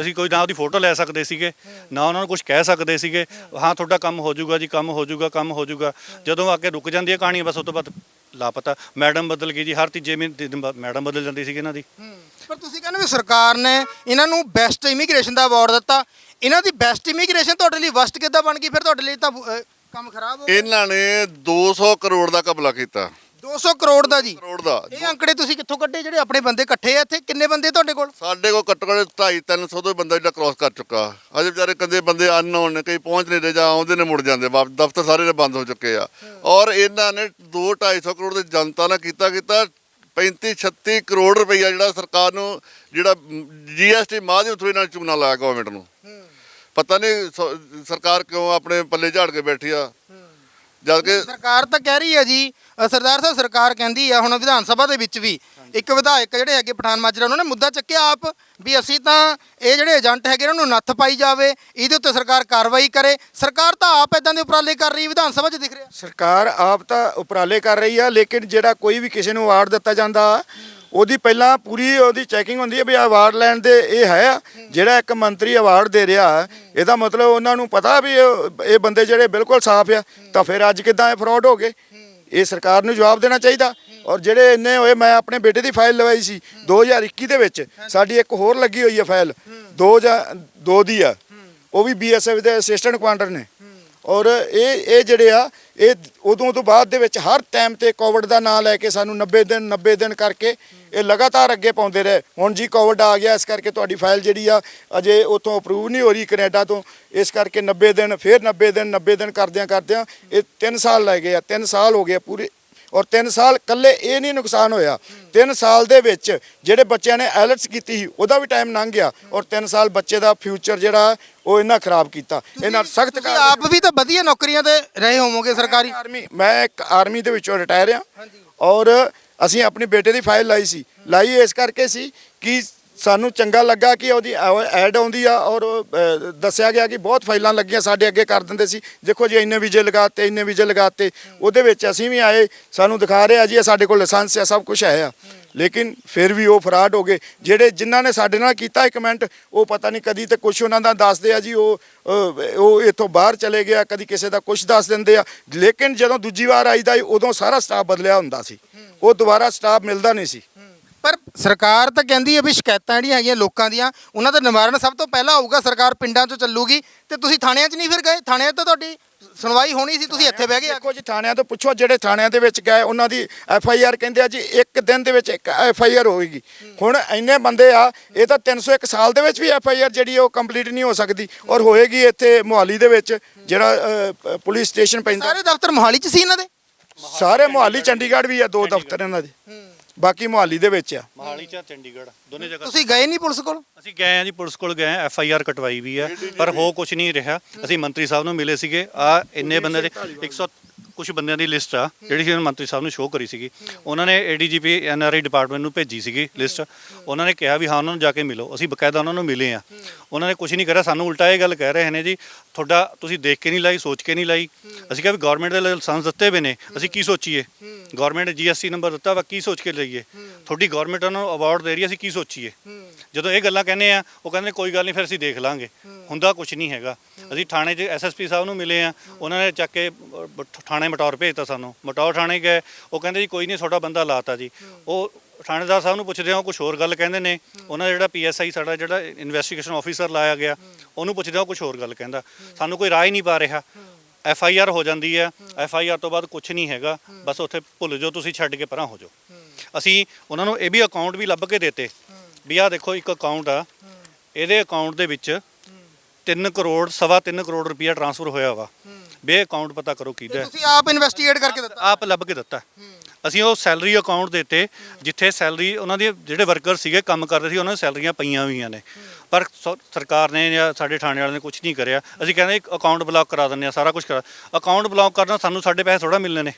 ਅਸੀਂ ਕੋਈ ਨਾ ਉਹਦੀ ਫੋਟੋ ਲੈ ਸਕਦੇ ਸੀਗੇ ਨਾ ਉਹਨਾਂ ਨੂੰ ਕੁਝ ਕਹਿ ਸਕਦੇ ਸੀਗੇ। ਹਾਂ ਤੁਹਾਡਾ ਕੰਮ ਹੋ ਜਾਊਗਾ ਜੀ ਕੰਮ ਹੋ ਜਾਊਗਾ ਕੰਮ ਹੋ ਜਾਊਗਾ। ਜਦੋਂ ਆ ਕੇ ਰੁਕ ਜਾਂਦੀ ਹੈ ਕਹਾਣੀ ਬਸ ਉਸ ਤੋਂ ਬਾਅਦ ਲਾਪਤਾ। ਮੈਡਮ ਬਦਲ ਗਈ ਜੀ ਹਰ ਤੀਜੇ ਮਹੀਨੇ ਦਿਨ ਬਾਅਦ ਮੈਡਮ ਬਦਲ ਜਾਂਦੀ ਸੀ ਇਹਨਾਂ ਦੀ। ਪਰ ਤੁਸੀਂ ਕਹਿੰਦੇ ਵੀ ਸਰਕਾਰ ਨੇ ਇਹਨਾਂ ਨੂੰ ਬੈਸਟ ਇਮੀਗ੍ਰੇਸ਼ਨ ਦਾ ਅਵਾਰਡ ਦਿੱਤਾ। ਇਹਨਾਂ ਦੀ ਬੈਸਟ ਇਮੀਗ੍ਰੇਸ਼ਨ ਤੁਹਾਡੇ ਲਈ ਵਸਟ ਕਿੱਦਾਂ ਬਣ ਗਈ? ਫਿਰ ਤੁਹਾਡੇ ਲਈ ਤਾਂ ਕੰਮ ਖਰਾਬ ਹੋ ਗਿਆ। ਇਹਨਾਂ ਨੇ 200 ਕਰੋੜ ਦਾ ਕਬਲਾ ਕੀਤਾ। 200 ਕਰੋੜ ਦਾ ਜੀ। ਕਰੋੜ ਦਾ। ਇਹ ਅੰਕੜੇ ਤੁਸੀਂ ਕਿੱਥੋਂ ਕੱਢੇ ਜਿਹੜੇ ਆਪਣੇ ਬੰਦੇ ਇਕੱਠੇ ਆ? ਇੱਥੇ ਕਿੰਨੇ ਬੰਦੇ ਤੁਹਾਡੇ ਕੋਲ? ਸਾਡੇ ਕੋਲ ਘੱਟੋ ਘੱਟ 2.5 300 ਤੋਂ ਬੰਦਾ ਜਿਹੜਾ ਕ੍ਰਾਸ ਕਰ ਚੁੱਕਾ। ਅਜੇ ਵਿਚਾਰੇ ਕੰਦੇ ਬੰਦੇ ਅਨਨੋਨ ਨੇ ਕਈ ਪਹੁੰਚ ਨਹੀਂ ਰਹੇ ਜਾਂ ਆਉਂਦੇ ਨੇ ਮੁੜ ਜਾਂਦੇ। ਵਾਪਸ ਦਫ਼ਤਰ ਸਾਰੇ ਬੰਦ ਹੋ ਚੁੱਕੇ ਆ। ਔਰ ਇਹਨਾਂ ਨੇ 2 250 ਕਰੋੜ ਦੇ ਜਨਤਾ ਨਾਲ ਕੀਤਾ ਕੀਤਾ 35 36 ਕਰੋੜ ਰੁਪਈਆ ਜਿਹੜਾ ਸਰਕਾਰ ਨੂੰ ਜਿਹੜਾ ਜੀਐਸਟੀ ਮਾਧਿਅਮ ਥਰੂ ਇਹਨਾਂ ਨੇ ਚੂਨਾ ਲਾਇਆ ਗਵਰਨਮੈਂਟ ਨੂੰ। ਪਤਾ ਨਹੀਂ ਸ- ਸਰਕਾਰ ਕਿਉਂ ਆਪਣੇ ਪੱਲੇ ਝਾੜ ਕੇ ਬੈਠੀ ਆ। ਜਦ ਕਿ ਸਰਕਾਰ ਤਾਂ ਕਹਿ ਰਹੀ ਹੈ ਜੀ ਅ, ਸਰਦਾਰ ਸਾਹਿਬ ਸਰਕਾਰ ਕਹਿੰਦੀ ਆ ਹੁਣ ਵਿਧਾਨ ਸਭਾ ਦੇ ਵਿੱਚ ਵੀ ਇੱਕ ਵਿਧਾਇਕ ਜਿਹੜੇ ਹੈਗੇ ਪਠਾਨ ਮਾਜਰਾ ਉਹਨਾਂ ਨੇ ਮੁੱਦਾ ਚੱਕਿਆ ਆਪ ਵੀ ਅਸੀਂ ਤਾਂ ਇਹ ਜਿਹੜੇ ਏਜੰਟ ਹੈਗੇ ਇਹਨਾਂ ਨੂੰ ਨੱਥ ਪਾਈ ਜਾਵੇ ਇਹਦੇ ਉੱਤੇ ਸਰਕਾਰ ਕਾਰਵਾਈ ਕਰੇ। ਸਰਕਾਰ ਤਾਂ ਆਪ ਇਦਾਂ ਦੇ ਉਪਰਾਲੇ ਕਰ ਰਹੀ ਹੈ ਵਿਧਾਨ ਸਭਾ 'ਚ ਦਿਖ ਰਿਹਾ। ਸਰਕਾਰ ਆਪ ਤਾਂ ਉਪਰਾਲੇ ਕਰ ਰਹੀ ਆ ਲੇਕਿਨ ਜਿਹੜਾ ਕੋਈ ਵੀ ਕਿਸੇ ਨੂੰ ਅਵਾਰਡ ਦਿੱਤਾ ਜਾਂਦਾ ਉਹਦੀ ਪਹਿਲਾਂ ਪੂਰੀ ਉਹਦੀ ਚੈਕਿੰਗ ਹੁੰਦੀ ਹੈ ਵੀ ਅਵਾਰਡ ਲੈਣ ਦੇ ਇਹ ਹੈ ਆ। ਜਿਹੜਾ ਇੱਕ ਮੰਤਰੀ ਅਵਾਰਡ ਦੇ ਰਿਹਾ ਇਹਦਾ ਮਤਲਬ ਉਹਨਾਂ ਨੂੰ ਪਤਾ ਵੀ ਇਹ ਇਹ ਬੰਦੇ ਜਿਹੜੇ ਬਿਲਕੁਲ ਸਾਫ਼ ਆ ਤਾਂ ਫਿਰ ਅੱਜ ਕਿਦਾਂ ਇਹ ਫਰਾਡ ਹੋ ਗਏ? ਇਹ ਸਰਕਾਰ ਨੂੰ ਜਵਾਬ ਦੇਣਾ ਚਾਹੀਦਾ। ਔਰ ਜਿਹੜੇ ਇੰਨੇ ਹੋਏ, ਮੈਂ ਆਪਣੇ ਬੇਟੇ ਦੀ ਫਾਈਲ ਲਵਾਈ ਸੀ 2021 ਦੇ ਵਿੱਚ। ਸਾਡੀ ਇੱਕ ਹੋਰ ਲੱਗੀ ਹੋਈ ਹੈ ਫਾਈਲ, ਦੋ ਜਾਂ ਦੋ ਦੀ ਆ। ਉਹ ਵੀ ਬੀਐਸਐਫ ਦੇ ਅਸਿਸਟੈਂਟ ਕਮਾਂਡਰ ਨੇ। ਔਰ ਇਹ ਇਹ ਜਿਹੜੇ ਆ, ਇਹ ਉਦੋਂ ਤੋਂ ਬਾਅਦ ਦੇ ਵਿੱਚ ਹਰ ਟਾਈਮ ਤੇ ਕੋਵਿਡ ਦਾ ਨਾਂ ਲੈ ਕੇ ਸਾਨੂੰ 90 ਦਿਨ 90 ਦਿਨ ਕਰਕੇ ਇਹ ਲਗਾਤਾਰ ਅੱਗੇ ਪਾਉਂਦੇ ਰਹੇ। ਹੁਣ ਜੀ ਕੋਵਿਡ ਆ ਗਿਆ ਇਸ ਕਰਕੇ ਤੁਹਾਡੀ ਫਾਈਲ ਜਿਹੜੀ ਆ ਅਜੇ ਉਤੋਂ ਅਪਰੂਵ ਨਹੀਂ ਹੋ ਰਹੀ ਕੈਨੇਡਾ ਤੋਂ। ਇਸ ਕਰਕੇ 90 ਦਿਨ ਫਿਰ 90 ਦਿਨ 90 ਦਿਨ ਕਰਦਿਆਂ ਕਰਦਿਆਂ ਇਹ 3 ਸਾਲ ਲੱਗ ਗਏ ਆ। 3 ਸਾਲ ਹੋ ਗਏ ਪੂਰੇ। ਔਰ 3 ਸਾਲ ਕੱਲੇ ਇਹ ਨਹੀਂ ਨੁਕਸਾਨ ਹੋਇਆ। 3 ਸਾਲ ਦੇ ਵਿੱਚ ਜਿਹੜੇ ਬੱਚਿਆਂ ਨੇ ਆਇਲਟਸ ਕੀਤੀ ਸੀ ਉਹਦਾ ਵੀ ਟਾਈਮ ਲੰਘ ਗਿਆ। ਔਰ 3 ਸਾਲ ਬੱਚੇ ਦਾ ਫਿਊਚਰ ਜਿਹੜਾ ਉਹ ਇਹਨਾਂ ਖਰਾਬ ਕੀਤਾ। ਇਹਨਾਂ ਸਖਤ ਤੁਸੀਂ ਆਪ ਵੀ ਤਾਂ ਵਧੀਆ ਨੌਕਰੀਆਂ ਤੇ ਰਹੇ ਹੋਵੋਗੇ ਸਰਕਾਰੀ। ਆਰਮੀ ਮੈਂ ਇੱਕ ਆਰਮੀ ਦੇ ਵਿੱਚੋਂ ਰਿਟਾਇਰ ਆ। ਔਰ ਅਸੀਂ ਆਪਣੇ ਬੇਟੇ ਦੀ ਫਾਈਲ ਲਾਈ ਸੀ। ਲਾਈ ਇਸ ਕਰਕੇ ਸੀ ਕਿ ਸਾਨੂੰ ਚੰਗਾ ਲੱਗਾ ਕਿ ਉਹਦੀ ਐਡ ਆਉਂਦੀ ਆ ਔਰ ਅਹ, ਦੱਸਿਆ ਗਿਆ ਕਿ ਬਹੁਤ ਫਾਈਲਾਂ ਲੱਗੀਆਂ ਸਾਡੇ ਅੱਗੇ ਕਰ ਦਿੰਦੇ ਸੀ। ਦੇਖੋ ਜੀ ਇੰਨੇ ਵੀਜ਼ੇ ਲਗਾਤੇ ਇੰਨੇ ਵੀਜ਼ੇ ਲਗਾਤੇ। ਉਹਦੇ ਵਿੱਚ ਅਸੀਂ ਵੀ ਆਏ ਸਾਨੂੰ ਦਿਖਾ ਰਹੇ ਆ ਜੀ ਇਹ ਸਾਡੇ ਕੋਲ ਲਾਇਸੈਂਸ ਆ ਸਭ ਕੁਝ ਹੈ ਆ। ਲੇਕਿਨ ਫਿਰ ਵੀ ਉਹ ਫਰਾਡ ਹੋ ਗਏ। ਜਿਹੜੇ ਜਿਨ੍ਹਾਂ ਨੇ ਸਾਡੇ ਨਾਲ ਕੀਤਾ ਕਮੈਂਟ ਉਹ ਪਤਾ ਨਹੀਂ ਕਦੀ ਤੇ ਕੁਝ ਉਹਨਾਂ ਦਾ ਦੱਸਦੇ ਆ ਜੀ ਉਹ ਉਹ ਇੱਥੋਂ ਬਾਹਰ ਚਲੇ ਗਿਆ ਕਦੀ ਕਿਸੇ ਦਾ ਕੁਝ ਦੱਸ ਦਿੰਦੇ ਆ। ਲੇਕਿਨ ਜਦੋਂ ਦੂਜੀ ਵਾਰ ਆਈਦਾ ਉਦੋਂ ਸਾਰਾ ਸਟਾਫ ਬਦਲਿਆ ਹੁੰਦਾ ਸੀ। ਉਹ ਦੁਬਾਰਾ ਸਟਾਫ ਮਿਲਦਾ ਨਹੀਂ ਸੀ। ਪਰ ਸਰਕਾਰ ਤਾਂ ਕਹਿੰਦੀ ਹੈ ਵੀ ਸ਼ਿਕਾਇਤਾਂ ਜਿਹੜੀਆਂ ਹੈਗੀਆਂ ਲੋਕਾਂ ਦੀਆਂ ਉਹਨਾਂ ਦਾ ਨਿਵਾਰਨ ਸਭ ਤੋਂ ਪਹਿਲਾਂ ਹੋਊਗਾ ਸਰਕਾਰ ਪਿੰਡਾਂ 'ਚ ਚੱਲੂਗੀ। ਤੇ ਤੁਸੀਂ ਥਾਣਿਆਂ 'ਚ ਨਹੀਂ ਫਿਰ ਗਏ? ਥਾਣਿਆਂ 'ਚ ਤਾਂ ਤੁਹਾਡੀ ਸੁਣਵਾਈ ਹੋਣੀ ਸੀ ਤੁਸੀਂ ਇੱਥੇ ਬਹਿ ਗਏ। ਦੇਖੋ ਜੀ ਥਾਣਿਆਂ ਤੋਂ ਪੁੱਛੋ ਜਿਹੜੇ ਥਾਣਿਆਂ ਦੇ ਵਿੱਚ ਗਏ ਉਹਨਾਂ ਦੀ ਐਫ ਆਈ ਆਰ ਕਹਿੰਦੇ ਆ ਜੀ ਇੱਕ ਦਿਨ ਦੇ ਵਿੱਚ ਇੱਕ ਐਫ ਆਈ ਆਰ ਹੋਏਗੀ ਹੁਣ ਇੰਨੇ ਬੰਦੇ ਆ ਇਹ ਤਾਂ 301 ਸਾਲ ਦੇ ਵਿੱਚ ਵੀ ਐਫ ਆਈ ਆਰ ਜਿਹੜੀ ਉਹ ਕੰਪਲੀਟ ਨਹੀਂ ਹੋ ਸਕਦੀ। ਔਰ ਹੋਏਗੀ ਇੱਥੇ ਮੁਹਾਲੀ ਦੇ ਵਿੱਚ ਜਿਹੜਾ ਪੁਲਿਸ ਸਟੇਸ਼ਨ ਪੈਂਦਾ। ਸਾਰੇ ਦਫ਼ਤਰ ਮੋਹਾਲੀ 'ਚ ਸੀ ਇਹਨਾਂ ਦੇ? ਸਾਰੇ ਮੁਹਾਲੀ ਚੰਡੀਗੜ੍ਹ ਵੀ ਆ ਦੋ ਦਫ਼ਤਰ ਇਹਨਾਂ ਦੇ। ਬਾਕੀ ਮੁਹਾਲੀ ਦੇ ਵਿੱਚ ਆ। ਮਹਾਲੀ ਚ ਚੰਡੀਗੜ੍ਹ ਦੋਨੇ ਜਗ੍ਹਾ ਤੁਸੀਂ ਗਏ ਨਹੀਂ ਪੁਲਿਸ ਕੋਲ? ਅਸੀਂ ਗਏ ਆ ਜੀ ਪੁਲਿਸ ਕੋਲ ਗਏ ਐਫ ਆਈ ਆਰ ਕਟਵਾਈ ਵੀ ਹੈ ਪਰ ਹੋ ਕੁਝ ਨਹੀਂ ਰਿਹਾ। ਅਸੀਂ ਮੰਤਰੀ ਸਾਹਿਬ ਨੂੰ ਮਿਲੇ ਸੀਗੇ ਆ ਇੰਨੇ ਬੰਦੇ ਦੇ 100 ਕੁਝ ਬੰਦਿਆਂ ਦੀ ਲਿਸਟ ਆ ਜਿਹੜੀ ਸੀ ਮੰਤਰੀ ਸਾਹਿਬ ਨੂੰ ਸ਼ੋਅ ਕਰੀ ਸੀਗੀ। ਉਹਨਾਂ ਨੇ ਏਡੀਜੀਪੀ ਐਨਆਰਆਈ ਡਿਪਾਰਟਮੈਂਟ ਨੂੰ ਭੇਜੀ ਸੀਗੀ ਲਿਸਟ। ਉਹਨਾਂ ਨੇ ਕਿਹਾ ਵੀ ਹਾਂ ਉਹਨਾਂ ਨੂੰ ਜਾ ਕੇ ਮਿਲੋ। ਅਸੀਂ ਬਕਾਇਦਾ ਉਹਨਾਂ ਨੂੰ ਮਿਲੇ ਆ। ਉਹਨਾਂ ਨੇ ਕੁਝ ਨਹੀਂ ਕਰਿਆ ਸਾਨੂੰ ਉਲਟਾ ਇਹ ਗੱਲ ਕਹਿ ਰਹੇ ਨੇ ਜੀ ਤੁਹਾਡਾ ਤੁਸੀਂ ਦੇਖ ਕੇ ਨਹੀਂ ਲਾਈ ਸੋਚ ਕੇ ਨਹੀਂ ਲਾਈ। ਅਸੀਂ ਕਿਹਾ ਵੀ ਗਵਰਨਮੈਂਟ ਦੇ ਲਾਇਸੈਂਸ ਦਿੱਤੇ ਹੋਏ ਨੇ ਅਸੀਂ ਕੀ ਸੋਚੀਏ? ਗਵਰਨਮੈਂਟ ਜੀਐਸਟੀ ਨੰਬਰ ਦਿੱਤਾ ਵਾ ਕੀ ਸੋਚ ਕੇ ਲਈਏ ਤੁਹਾਡੀ ਗਵਰਨਮੈਂਟ ਨੂੰ ਅਵਾਰਡ ਦੇ ਰਹੀ ਹੈ ਅਸੀਂ ਕੀ ਸੋਚੀਏ? ਜਦੋਂ ਇਹ ਗੱਲਾਂ ਕਹਿੰਦੇ ਆ ਉਹ ਕਹਿੰਦੇ ਕੋਈ ਗੱਲ ਨਹੀਂ ਫਿਰ ਅਸੀਂ ਦੇਖ ਲਾਂਗੇ। ਹੁੰਦਾ ਕੁਝ ਨਹੀਂ ਹੈਗਾ। ਅਸੀਂ ਥਾਣੇ 'ਚ ਐਸਐਸਪੀ ਸਾਹਿਬ ਨੂੰ ਮਿਲੇ ਆ ਉਹਨਾਂ ਨੇ ਚੱਕ ਕੇ ਅ, ਬ- ਥਾਣੇ ਮਟੌਰ ਭੇਜਤਾ ਸਾਨੂੰ। ਮਟੌਰ ਥਾਣੇ ਗਏ ਉਹ ਕਹਿੰਦੇ ਜੀ ਕੋਈ ਨਹੀਂ ਤੁਹਾਡਾ ਬੰਦਾ ਲਾਤਾ ਜੀ। ਉਹ ਥਾਣੇਦਾਰ ਸਾਹਿਬ ਨੂੰ ਪੁੱਛਦੇ ਆ ਉਹ ਕੁਝ ਹੋਰ ਗੱਲ ਕਹਿੰਦੇ ਨੇ। ਉਹਨਾਂ ਦਾ ਜਿਹੜਾ ਪੀਐਸਆਈ ਸਾਡਾ ਜਿਹੜਾ ਇਨਵੈਸਟੀਗੇਸ਼ਨ ਆਫੀਸਰ ਲਾਇਆ ਗਿਆ ਉਹਨੂੰ ਪੁੱਛਦੇ ਆ ਉਹ ਕੁਝ ਹੋਰ ਗੱਲ ਕਹਿੰਦਾ। ਸਾਨੂੰ ਕੋਈ ਰਾਹ ਹੀ ਨਹੀਂ ਪਾ ਰਿਹਾ। ਐਫ ਆਈ ਆਰ ਹੋ ਜਾਂਦੀ ਹੈ ਐਫ ਆਈ ਆਰ ਤੋਂ ਬਾਅਦ ਕੁਝ ਨਹੀਂ ਹੈਗਾ ਬਸ ਉੱਥੇ ਭੁੱਲ ਜਾਓ ਤੁਸੀਂ ਛੱਡ ਕੇ ਪਰਾਂ ਹੋ ਜਾਓ। ਅਸੀਂ ਉਹਨਾਂ ਨੂੰ ਇਹ ਵੀ ਅਕਾਊਂਟ ਵੀ ਲੱਭ ਕੇ ਦਿੱਤੇ ਵੀ ਆਹ ਦੇਖੋ ਇੱਕ ਅਕਾਊਂਟ ਆ ਇਹਦੇ ਅਕਾਊਂਟ ਦੇ ਵਿੱਚ 3 ਕਰੋੜ ਸਵਾ 3 ਕਰੋੜ ਰੁਪਇਆ ਟ੍ਰਾਂਸਫਰ ਹੋਇਆ ਵਾ। ਵੀ ਅਕਾਊਂਟ ਪਤਾ ਕਰੋ ਕਿਹਦਾ। ਤੁਸੀਂ ਆਪ ਇਨਵੈਸਟੀਗੇਟ ਕਰਕੇ ਦਿੱਤਾ। ਆਪ ਲੱਭ ਕੇ ਦਿੱਤਾ। ਅਸੀਂ ਉਹ ਸੈਲਰੀ ਅਕਾਊਂਟ ਦਿੱਤੇ ਜਿੱਥੇ ਸੈਲਰੀ ਉਹਨਾਂ ਦੇ ਜਿਹੜੇ ਵਰਕਰ ਸੀਗੇ ਕੰਮ ਕਰਦੇ ਸੀ ਉਹਨਾਂ ਦੀ ਸੈਲਰੀਆਂ ਪਈਆਂ ਹੋਈਆਂ ਨੇ। ਪਰ ਸ- ਸਰਕਾਰ ਨੇ ਜਾਂ ਸਾਡੇ ਥਾਣੇ ਵਾਲਿਆਂ ਨੇ ਕੁਝ ਨਹੀਂ ਕਰਿਆ। ਅਸੀਂ ਕਹਿੰਦੇ ਇੱਕ ਅਕਾਊਂਟ ਬਲੌਕ ਕਰਾ ਦਿੰਦੇ ਆ ਸਾਰਾ ਕੁਝ ਕਰਾ ਅਕਾਊਂਟ ਬਲੌਕ ਕਰਨਾ ਸਾਨੂੰ ਸਾਡੇ ਪੈਸੇ ਥੋੜਾ ਮਿਲਣੇ ਨੇ।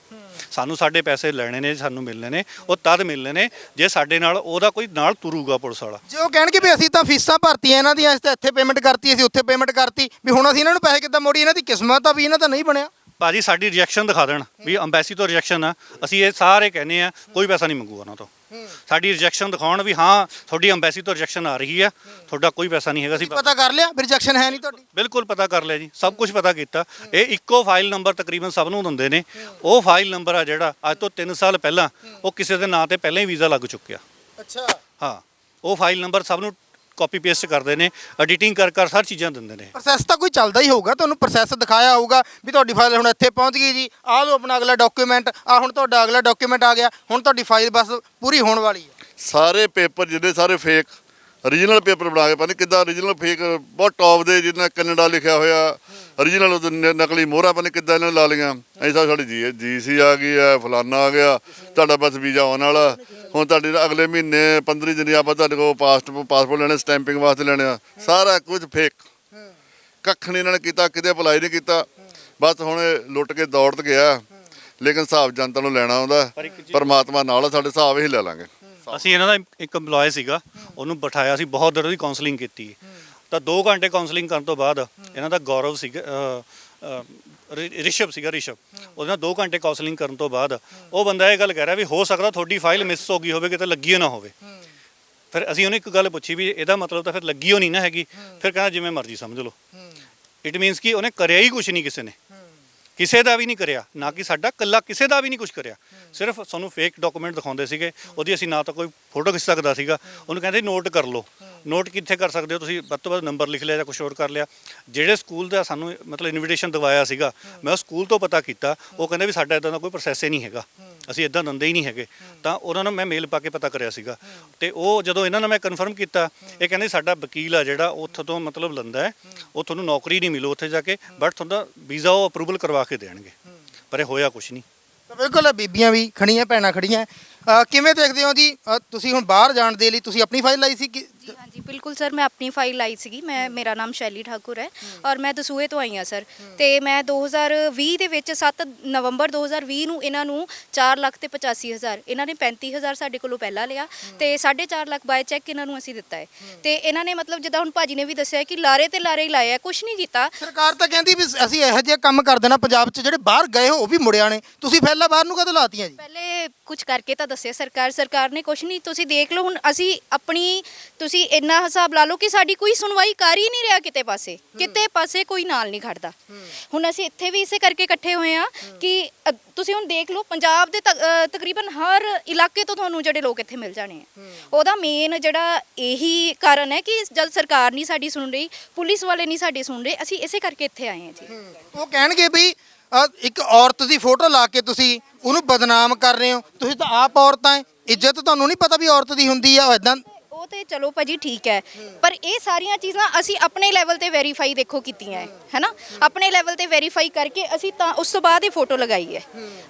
ਸਾਨੂੰ ਸਾਡੇ ਪੈਸੇ ਲੈਣੇ ਨੇ ਸਾਨੂੰ ਮਿਲਣੇ ਨੇ ਉਹ ਤਦ ਮਿਲਣੇ ਨੇ ਜੇ ਸਾਡੇ ਨਾਲ ਉਹਦਾ ਕੋਈ ਨਾਲ ਤੁਰੂਗਾ ਪੁਲਿਸ ਵਾਲਾ। ਜੇ ਉਹ ਕਹਿਣਗੇ ਵੀ ਅਸੀਂ ਤਾਂ ਫੀਸਾਂ ਭਰਤੀਆਂ ਇਹਨਾਂ ਦੀਆਂ ਅਸੀਂ ਤਾਂ ਇੱਥੇ ਪੇਮੈਂਟ ਕਰਤੀ ਅਸੀਂ ਉੱਥੇ ਪੇਮੈਂਟ ਕਰਤੀ ਵੀ ਹੁਣ ਅਸੀਂ ਇਹਨਾਂ ਨੂੰ ਪੈਸੇ ਕਿੱਦਾਂ ਮੋੜੀ ਇਹਨਾਂ ਦੀ ਕਿਸਮਤ ਆ ਵੀ ਇਹਨਾਂ ਦਾ ਨਹੀਂ ਬਣਿਆ। ਭਾਜੀ ਸਾਡੀ ਰਿਜੈਕਸ਼ਨ ਦਿਖਾ ਦੇਣ ਵੀ ਅੰਬੈਸੀ ਤੋਂ ਰਿਜੈਕਸ਼ਨ ਆ। ਅਸੀਂ ਇਹ ਸਾਰੇ ਕਹਿੰਦੇ ਆ ਕੋਈ ਪੈਸਾ ਨਹੀਂ ਮੰਗੂਗਾ ਉਹਨਾਂ ਤੋਂ। ਸਾਡੀ ਰਿਜੈਕਸ਼ਨ ਦਿਖਾਉਣ ਵੀ ਹਾਂ ਤੁਹਾਡੀ ਅੰਬੈਸੀ ਤੋਂ ਰਿਜੈਕਸ਼ਨ ਆ ਰਹੀ ਆ ਤੁਹਾਡਾ ਕੋਈ ਪੈਸਾ ਨਹੀਂ ਹੈਗਾ ਅਸੀਂ ਪਤਾ ਕਰ ਲਿਆ ਵੀ ਰਿਜੈਕਸ਼ਨ ਹੈ ਨਹੀਂ ਤੁਹਾਡੀ? ਬਿਲਕੁਲ ਪਤਾ ਕਰ ਲਿਆ ਜੀ ਸਭ ਕੁਝ ਪਤਾ ਕੀਤਾ। ਇਹ ਇੱਕੋ ਫਾਈਲ ਨੰਬਰ ਤਕਰੀਬਨ ਸਭ ਨੂੰ ਦਿੰਦੇ ਨੇ। ਉਹ ਫਾਈਲ ਨੰਬਰ ਆ ਜਿਹੜਾ ਅੱਜ ਤੋਂ 3 ਸਾਲ ਪਹਿਲਾਂ ਉਹ ਕਿਸੇ ਦੇ ਨਾਂ ਤੇ ਪਹਿਲਾਂ ਹੀ ਵੀਜ਼ਾ ਲੱਗ ਚੁੱਕਿਆ। ਅੱਛਾ। ਹਾਂ ਉਹ ਫਾਈਲ ਨੰਬਰ ਸਭ ਨੂੰ ਕਾਪੀ ਪੇਸਟ ਕਰਦੇ ਨੇ ਐਡੀਟਿੰਗ ਕਰ ਕਰ ਸਾਰ ਚੀਜ਼ਾਂ ਦਿੰਦੇ ਨੇ। ਪ੍ਰੋਸੈਸ ਤਾਂ ਕੋਈ ਚੱਲਦਾ ਹੀ ਹੋਊਗਾ ਤੁਹਾਨੂੰ ਪ੍ਰੋਸੈਸ ਦਿਖਾਇਆ ਹੋਊਗਾ ਵੀ ਤੁਹਾਡੀ ਫਾਈਲ ਹੁਣ ਇੱਥੇ ਪਹੁੰਚ ਗਈ ਜੀ। ਆਹ ਲਓ ਆਪਣਾ ਅਗਲਾ ਡਾਕੂਮੈਂਟ ਆ ਹੁਣ ਤੁਹਾਡਾ ਅਗਲਾ ਡਾਕੂਮੈਂਟ ਆ ਗਿਆ ਹੁਣ ਤੁਹਾਡੀ ਫਾਈਲ ਬਸ ਪੂਰੀ ਹੋਣ ਵਾਲੀ ਹੈ। ਸਾਰੇ ਪੇਪਰ ਜਿੰਨੇ ਸਾਰੇ ਫੇਕ origignal ਪੇਪਰ ਬਣਾ ਕੇ ਪਤਾ ਨਹੀਂ ਕਿੱਦਾਂ origignal ਫੇਕ ਬਹੁਤ ਟੌਪ ਦੇ ਜਿਹਨਾਂ ਕੈਨੇਡਾ ਲਿਖਿਆ ਹੋਇਆ। Origignal ਨਕਲੀ ਮੋਹਰਾਂ ਪਤਾ ਨਹੀਂ ਕਿੱਦਾਂ ਇਹਨਾਂ ਨੇ ਲਾ ਲਈਆਂ। ਐਸਾ ਸਾਡੀ ਜੀ ਜੀਸੀ ਆ ਗਈ ਹੈ ਫਲਾਨਾ ਆ ਗਿਆ। ਤੁਹਾਡਾ ਬਸ ਵੀਜ਼ਾ ਆਉਣ ਵਾਲਾ। ਹੁਣ ਤੁਹਾਡੇ ਅਗਲੇ ਮਹੀਨੇ 15 ਦਿਨ ਆਪਾਂ ਤੁਹਾਡੇ ਕੋਲ ਪਾਸਪੋਰਟ ਪਾਸਪੋਰਟ ਲੈਣੇ ਸਟੈਂਪਿੰਗ ਵਾਸਤੇ ਲੈਣੇ ਆ। ਸਾਰਾ ਕੁਝ ਫੇਕ ਕੱਖ ਨਹੀਂ ਇਹਨਾਂ ਨੇ ਕੀਤਾ ਕਿਤੇ ਅਪਲਾਈ ਨਹੀਂ ਕੀਤਾ। ਬਸ ਹੁਣ ਲੁੱਟ ਕੇ ਦੌੜਤ ਗਿਆ। ਲੇਕਿਨ ਹਿਸਾਬ ਜਨਤਾ ਨੂੰ ਲੈਣਾ ਆਉਂਦਾ। ਪਰਮਾਤਮਾ ਨਾਲ ਸਾਡੇ ਹਿਸਾਬ ਹੀ ਲੈ ਲਾਂਗੇ। ਅਸੀਂ ਇਹਨਾਂ ਦਾ ਇੱਕ EMPLOYE ਸੀਗਾ ਉਹਨੂੰ ਬਿਠਾਇਆ ਸੀ ਬਹੁਤ ਦੇਰ ਉਹਦੀ ਕਾਉਂਸਲਿੰਗ ਕੀਤੀ। ਤਾਂ 2 ਘੰਟੇ ਕਾਉਂਸਲਿੰਗ ਕਰਨ ਤੋਂ ਬਾਅਦ ਇਹਨਾਂ ਦਾ ਗੌਰਵ ਸੀਗਾ ਰਿਸ਼ਵ ਸੀਗਾ ਰਿਸ਼ਵ। ਉਹਦੇ ਨਾਲ 2 ਘੰਟੇ ਕਾਉਂਸਲਿੰਗ ਕਰਨ ਤੋਂ ਬਾਅਦ ਉਹ ਬੰਦਾ ਇਹ ਗੱਲ ਕਹਿ ਰਿਹਾ ਵੀ ਹੋ ਸਕਦਾ ਤੁਹਾਡੀ ਫਾਈਲ ਮਿਸ ਹੋ ਗਈ ਹੋਵੇ ਕਿਤੇ ਲੱਗੀ ਹੋ ਨਾ ਹੋਵੇ। ਫਿਰ ਅਸੀਂ ਉਹਨੂੰ ਇੱਕ ਗੱਲ ਪੁੱਛੀ ਵੀ ਇਹਦਾ ਮਤਲਬ ਤਾਂ ਫਿਰ ਲੱਗੀ ਹੋ ਨਹੀਂ ਨਾ ਹੈਗੀ ਫਿਰ ਕਹਿੰਦਾ ਜਿਵੇਂ ਮਰਜ਼ੀ ਸਮਝ ਲਓ। ਇਟ ਮੀਨਸ ਕਿ ਉਹਨੇ ਕਰਿਆ ਹੀ ਕੁਝ ਨਹੀਂ ਕਿਸੇ ਨੇ। ਕਿਸੇ ਦਾ ਵੀ ਨਹੀਂ ਕਰਿਆ, ਨਾ ਕਿ ਸਾਡਾ ਕੱਲਾ ਕਿਸੇ ਦਾ ਵੀ ਨਹੀਂ ਕੁਝ ਕਰਿਆ। ਸਿਰਫ ਸਾਨੂੰ ਫੇਕ ਡਾਕੂਮੈਂਟ ਦਿਖਾਉਂਦੇ ਸੀਗੇ, ਉਹਦੀ ਅਸੀਂ ਨਾ ਤਾਂ ਕੋਈ ਫੋਟੋ ਖਿੱਚ ਸਕਦਾ ਸੀਗਾ, ਉਹਨੂੰ ਕਹਿੰਦੇ ਨੋਟ ਕਰ ਲਓ। ਨੋਟ ਕਿੱਥੇ ਕਰ ਸਕਦੇ ਹੋ ਤੁਸੀਂ? ਵੱਧ ਤੋਂ ਵੱਧ ਨੰਬਰ ਲਿਖ ਲਿਆ ਜਾਂ ਕੁਝ ਹੋਰ ਕਰ ਲਿਆ। ਜਿਹੜੇ ਸਕੂਲ ਦਾ ਸਾਨੂੰ ਮਤਲਬ ਇਨਵੀਟੇਸ਼ਨ ਦਵਾਇਆ ਸੀਗਾ, ਮੈਂ ਉਹ ਸਕੂਲ ਤੋਂ ਪਤਾ ਕੀਤਾ, ਉਹ ਕਹਿੰਦੇ ਵੀ ਸਾਡਾ ਇਦਾਂ ਦਾ ਕੋਈ ਪ੍ਰੋਸੈਸ ਹੀ ਨਹੀਂ ਹੈਗਾ। ਅਸੀਂ ਇਦਾਂ ਦਿੰਦੇ ਹੀ ਨਹੀਂ ਹੈਗੇ। ਤਾਂ ਉਹਨਾਂ ਨੂੰ ਮੈਂ ਮੇਲ ਪਾ ਕੇ ਪਤਾ ਕਰਿਆ ਸੀਗਾ। ਤੇ ਉਹ ਜਦੋਂ ਇਹਨਾਂ ਨਾਲ ਮੈਂ ਕਨਫਰਮ ਕੀਤਾ, ਇਹ ਕਹਿੰਦੇ ਸਾਡਾ ਵਕੀਲ ਆ ਜਿਹੜਾ ਉੱਥੋਂ ਤੋਂ ਮਤਲਬ ਲੰਦਾ ਹੈ, ਉਹ ਤੁਹਾਨੂੰ ਨੌਕਰੀ ਨਹੀਂ ਮਿਲੂ ਉੱਥੇ ਜਾ ਕੇ ਬਟ ਤੁਹਾਡਾ ਵੀਜ਼ਾ ਉਹ ਅਪਰੂਵਲ ਕਰਵਾ ਕੇ ਦੇਣਗੇ। ਪਰ ਇਹ ਹੋਇਆ ਕੁਝ ਨਹੀਂ। ਤਾਂ ਬਿਲਕੁਲ ਬੀਬੀਆਂ ਵੀ ਖੜੀਆਂ ਭੈਣਾਂ ਖੜੀਆਂ। ਕਿਵੇਂ ਦੇਖਦੇ ਹੋ ਜੀ? ਤੁਸੀਂ ਹੁਣ ਬਾਹਰ ਜਾਣ ਦੇ ਲਈ ਤੁਸੀਂ ਆਪਣੀ ਫਾਈਲ ਲਾਈ ਸੀ ਕਿ ਜੀ ਹਾਂਜੀ ਬਿਲਕੁਲ ਸਰ ਮੈਂ ਆਪਣੀ ਫਾਈਲ ਲਾਈ ਸੀਗੀ। ਮੈਂ ਮੇਰਾ ਨਾਮ ਸ਼ੈਲੀ ਠਾਕੁਰ ਹੈ ਔਰ ਮੈਂ ਦਸੂਹੇ ਤੋਂ ਆਈ ਹਾਂ ਸਰ। ਤੇ ਮੈਂ 2020 ਦੇ ਵਿੱਚ 7 ਨਵੰਬਰ 2020 ਨੂੰ ਇਹਨਾਂ ਨੂੰ 4 ਲੱਖ ਤੇ 85 ਹਜ਼ਾਰ ਇਹਨਾਂ ਨੇ 35000 ਸਾਡੇ ਕੋਲੋਂ ਪਹਿਲਾਂ ਲਿਆ ਤੇ 4.5 ਲੱਖ ਬਾਏ ਚੈੱਕ ਇਹਨਾਂ ਨੂੰ ਅਸੀਂ ਦਿੱਤਾ ਹੈ। ਤੇ ਇਹਨਾਂ ਨੇ ਮਤਲਬ ਜਿੱਦਾਂ ਹੁਣ ਭਾਜੀ ਨੇ ਵੀ ਦੱਸਿਆ ਕਿ ਲਾਰੇ ਤੇ ਲਾਰੇ ਹੀ ਲਾਏ ਆ ਕੁਝ ਨਹੀਂ ਕੀਤਾ। ਸਰਕਾਰ ਤਾਂ ਕਹਿੰਦੀ ਵੀ ਅਸੀਂ ਇਹੋ ਜਿਹੇ ਕੰਮ ਕਰ ਦੇਣਾ ਪੰਜਾਬ 'ਚ ਜਿਹੜੇ ਬਾਹਰ ਗਏ ਹੋ ਉਹ ਵੀ ਮੁੜਿਆ ਨੇ। ਤੁਸੀਂ ਫਾਈਲਾਂ ਬਾਹਰ ਨੂੰ ਕਦੋਂ ਲਾਤੀਆਂ ਜੀ? ਪਹਿਲੇ ਕੁਝ ਕਰਕੇ ਤਾਂ ਦੱਸਿਆ ਸਰਕਾਰ ਸਰਕਾਰ ਨੇ ਕੁਝ ਨਹੀਂ। ਤੁਸੀਂ ਦੇਖ ਲਓ ਹੁਣ ਅਸੀਂ ਆਪਣੀ ਤੁਸੀਂ ਇੰਨਾ ਹਿਸਾਬ ਲਾ ਲਓ ਕਿ ਸਾਡੀ ਕੋਈ ਸੁਣਵਾਈ ਕਰ ਹੀ ਨਹੀਂ ਰਿਹਾ ਕਿਤੇ ਪਾਸੇ। ਕਿਤੇ ਪਾਸੇ ਕੋਈ ਨਾਲ ਨਹੀਂ ਖੜਦਾ। ਹੁਣ ਅਸੀਂ ਇੱਥੇ ਵੀ ਇਸੇ ਕਰਕੇ ਇਕੱਠੇ ਹੋਏ ਆ ਕਿ ਅ- ਤੁਸੀਂ ਹੁਣ ਦੇਖ ਲਓ ਪੰਜਾਬ ਦੇ ਤਕ- ਅ, ਤਕਰੀਬਨ ਹਰ ਇਲਾਕੇ ਤੋਂ ਤੁਹਾਨੂੰ ਜਿਹੜੇ ਲੋਕ ਇੱਥੇ ਮਿਲ ਜਾਣੇ ਆ। ਉਹਦਾ ਮੇਨ ਜਿਹੜਾ ਇਹੀ ਕਾਰਨ ਹੈ ਕਿ ਜਦ ਸਰਕਾਰ ਨਹੀਂ ਸਾਡੀ ਸੁਣ ਰਹੀ ਪੁਲਿਸ ਵਾਲੇ ਨਹੀਂ ਸਾਡੀ ਸੁਣ ਰਹੇ ਅਸੀਂ ਇਸੇ ਕਰਕੇ ਇੱਥੇ ਆਏ ਹਾਂ ਜੀ। ਉਹ ਕਹਿਣਗੇ ਵੀ ਅ, ਇੱਕ ਔਰਤ ਦੀ ਫੋਟੋ ਲਾ ਕੇ ਤੁਸੀਂ ਉਹਨੂੰ ਬਦਨਾਮ ਕਰ ਰਹੇ ਹੋ। ਤੁਸੀਂ ਤਾਂ ਆਪ ਔਰਤਾਂ ਹੈ ਇੱਜ਼ਤ ਤੁਹਾਨੂੰ ਨਹੀਂ ਪਤਾ ਵੀ ਔਰਤ ਦੀ ਹੁੰਦੀ ਆ ਇਦਾਂ ਉਹ ਤੇ ਚਲੋ ਭਾਜੀ ਠੀਕ ਹੈ। ਪਰ ਇਹ ਸਾਰੀਆਂ ਚੀਜ਼ਾਂ ਅਸੀਂ ਆਪਣੇ ਲੈਵਲ ਤੇ ਵੈਰੀਫਾਈ ਦੇਖੋ ਕੀਤੀਆਂ ਹੈ ਹੈਨਾ? ਆਪਣੇ ਲੈਵਲ ਤੇ ਵੈਰੀਫਾਈ ਕਰਕੇ ਅਸੀਂ ਤਾਂ ਉਸ ਤੋਂ ਬਾਅਦ ਇਹ ਫੋਟੋ ਲਗਾਈ ਹੈ।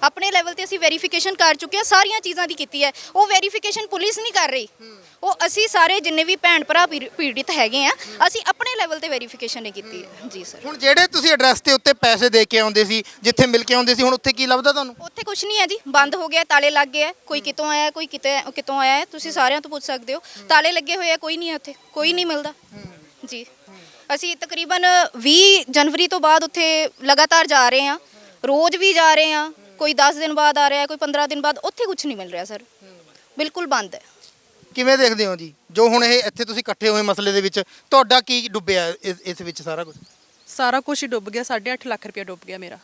ਆਪਣੇ ਲੈਵਲ ਤੇ ਅਸੀਂ ਵੈਰੀਫਿਕੇਸ਼ਨ ਕਰ ਚੁੱਕੇ ਹਾਂ ਸਾਰੀਆਂ ਚੀਜ਼ਾਂ ਦੀ ਕੀਤੀ ਹੈ। ਉਹ ਵੈਰੀਫਿਕੇਸ਼ਨ ਪੁਲਿਸ ਨਹੀਂ ਕਰ ਰਹੀ। ਉਹ ਅਸੀਂ ਸਾਰੇ ਜਿੰਨੇ ਵੀ ਭੈਣ ਭਰਾ ਪੀੜ- ਪੀੜਿਤ ਹੈਗੇ ਆ ਅਸੀਂ ਆਪਣੇ ਲੈਵਲ ਤੇ ਵੈਰੀਫਿਕੇਸ਼ਨ ਨੇ ਕੀਤੀ ਹੈ। ਜੀ ਸਰ ਹੁਣ ਜਿਹੜੇ ਤੁਸੀਂ ਐਡਰੈਸ ਤੇ ਉੱਤੇ ਪੈਸੇ ਦੇ ਕੇ ਆਉਂਦੇ ਸੀ ਜਿੱਥੇ ਮਿਲ ਕੇ ਆਉਂਦੇ ਸੀ ਹੁਣ ਉੱਥੇ ਕੀ ਲੱਭਦਾ ਤੁਹਾਨੂੰ? ਉੱਥੇ ਕੁਝ ਨਹੀਂ ਹੈ ਜੀ। ਬੰਦ ਹੋ ਗਿਆ ਤਾਲੇ ਲੱਗ ਗਏ ਕੋਈ ਕਿਤੋਂ ਆਇਆ ਕੋਈ ਕਿਤੇ ਕਿਤੋਂ ਆਇਆ ਹੈ। ਤੁਸੀਂ ਸਾਰਿਆਂ ਤੋਂ ਪੁੱਛ ਸਕਦੇ ਹੋ। ਤਾਲੇ ਲੱਗੇ ਹੋਏ ਆ ਕੋਈ ਨਹੀਂ ਹੈ ਉੱਥੇ ਕੋਈ ਨਹੀਂ ਮਿਲਦਾ। ਜੀ। ਅਸੀਂ ਤਕਰੀਬਨ 20 ਜਨਵਰੀ ਤੋਂ ਬਾਅਦ ਉੱਥੇ ਲਗਾਤਾਰ ਜਾ ਰਹੇ ਹਾਂ। ਰੋਜ਼ ਵੀ ਜਾ ਰਹੇ ਹਾਂ। ਕੋਈ 10 ਦਿਨ ਬਾਅਦ ਆ ਰਿਹਾ ਕੋਈ 15 ਦਿਨ ਬਾਅਦ ਉੱਥੇ ਕੁਝ ਨਹੀਂ ਮਿਲ ਰਿਹਾ ਸਰ। ਬਿਲਕੁਲ ਬੰਦ ਹੈ। ਕਿਵੇਂ ਦੇਖਦੇ ਹੋ ਜੀ? ਜੋ ਹੁਣ ਇਹ ਇੱਥੇ ਤੁਸੀਂ ਇਕੱਠੇ ਹੋਏ ਮਸਲੇ ਦੇ ਵਿੱਚ ਤੁਹਾਡਾ ਕੀ ਡੁੱਬਿਆ ਇਸ ਇਸ ਵਿੱਚ ਸਾਰਾ ਕੁਝ ਸਾਰਾ ਕੁਝ ਹੀ ਡੁੱਬ ਗਿਆ 8.5 ਲੱਖ ਰੁਪਇਆ ਡੁੱਬ ਗਿਆ ਮੇਰਾ।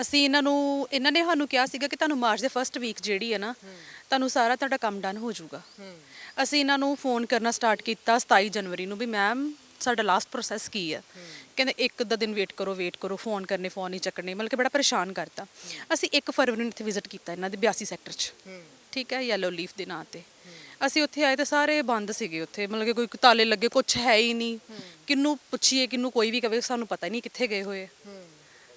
ਅਸੀਂ ਇਹਨਾਂ ਨੂੰ, ਇਹਨਾਂ ਨੇ ਸਾਨੂੰ ਕਿਹਾ ਸੀਗਾ ਕਿ ਤੁਹਾਨੂੰ ਮਾਰਚ ਦੇ ਫਰਸਟ ਵੀਕ ਜਿਹੜੀ ਹੈ ਨਾ, ਤੁਹਾਨੂੰ ਸਾਰਾ ਤੁਹਾਡਾ ਕੰਮ ਡਨ ਹੋ ਜਾਊਗਾ। ਅਸੀਂ ਇਹਨਾਂ ਨੂੰ ਫੋਨ ਕਰਨਾ ਸਟਾਰਟ ਕੀਤਾ 27 ਜਨਵਰੀ ਨੂੰ ਵੀ ਮੈਮ ਸਾਡਾ ਲਾਸਟ ਪ੍ਰੋਸੈਸ ਕੀ ਹੈ? ਕਹਿੰਦੇ, ਇੱਕ ਅੱਧਾ ਦਿਨ ਵੇਟ ਕਰੋ ਵੇਟ ਕਰੋ ਫੋਨ ਕਰਨੇ ਫੋਨ ਨਹੀਂ ਚੱਕਣੇ। ਮਤਲਬ ਕਿ ਬੜਾ ਪਰੇਸ਼ਾਨ ਕਰਤਾ। ਅਸੀਂ 1 ਫਰਵਰੀ ਨੂੰ ਇੱਥੇ ਵਿਜ਼ਿਟ ਕੀਤਾ ਇਹਨਾਂ ਦੇ 82 ਸੈਕਟਰ 'ਚ। ਠੀਕ ਹੈ ਯੈਲੋ ਲੀਫ ਦੇ ਨਾਂ ਤੇ। ਅਸੀਂ ਉੱਥੇ ਆਏ ਤਾਂ ਸਾਰੇ ਬੰਦ ਸੀਗੇ ਉੱਥੇ। ਮਤਲਬ ਕਿ ਕੋਈ ਤਾਲੇ ਲੱਗੇ ਕੁਝ ਹੈ ਹੀ ਨਹੀਂ। ਕਿੰਨੂੰ ਪੁੱਛੀਏ ਕਿੰਨੂੰ ਕੋਈ ਵੀ ਕਵੇ, ਸਾਨੂੰ ਪਤਾ ਹੀ ਨਹੀਂ ਕਿੱਥੇ ਗਏ ਹੋਏ।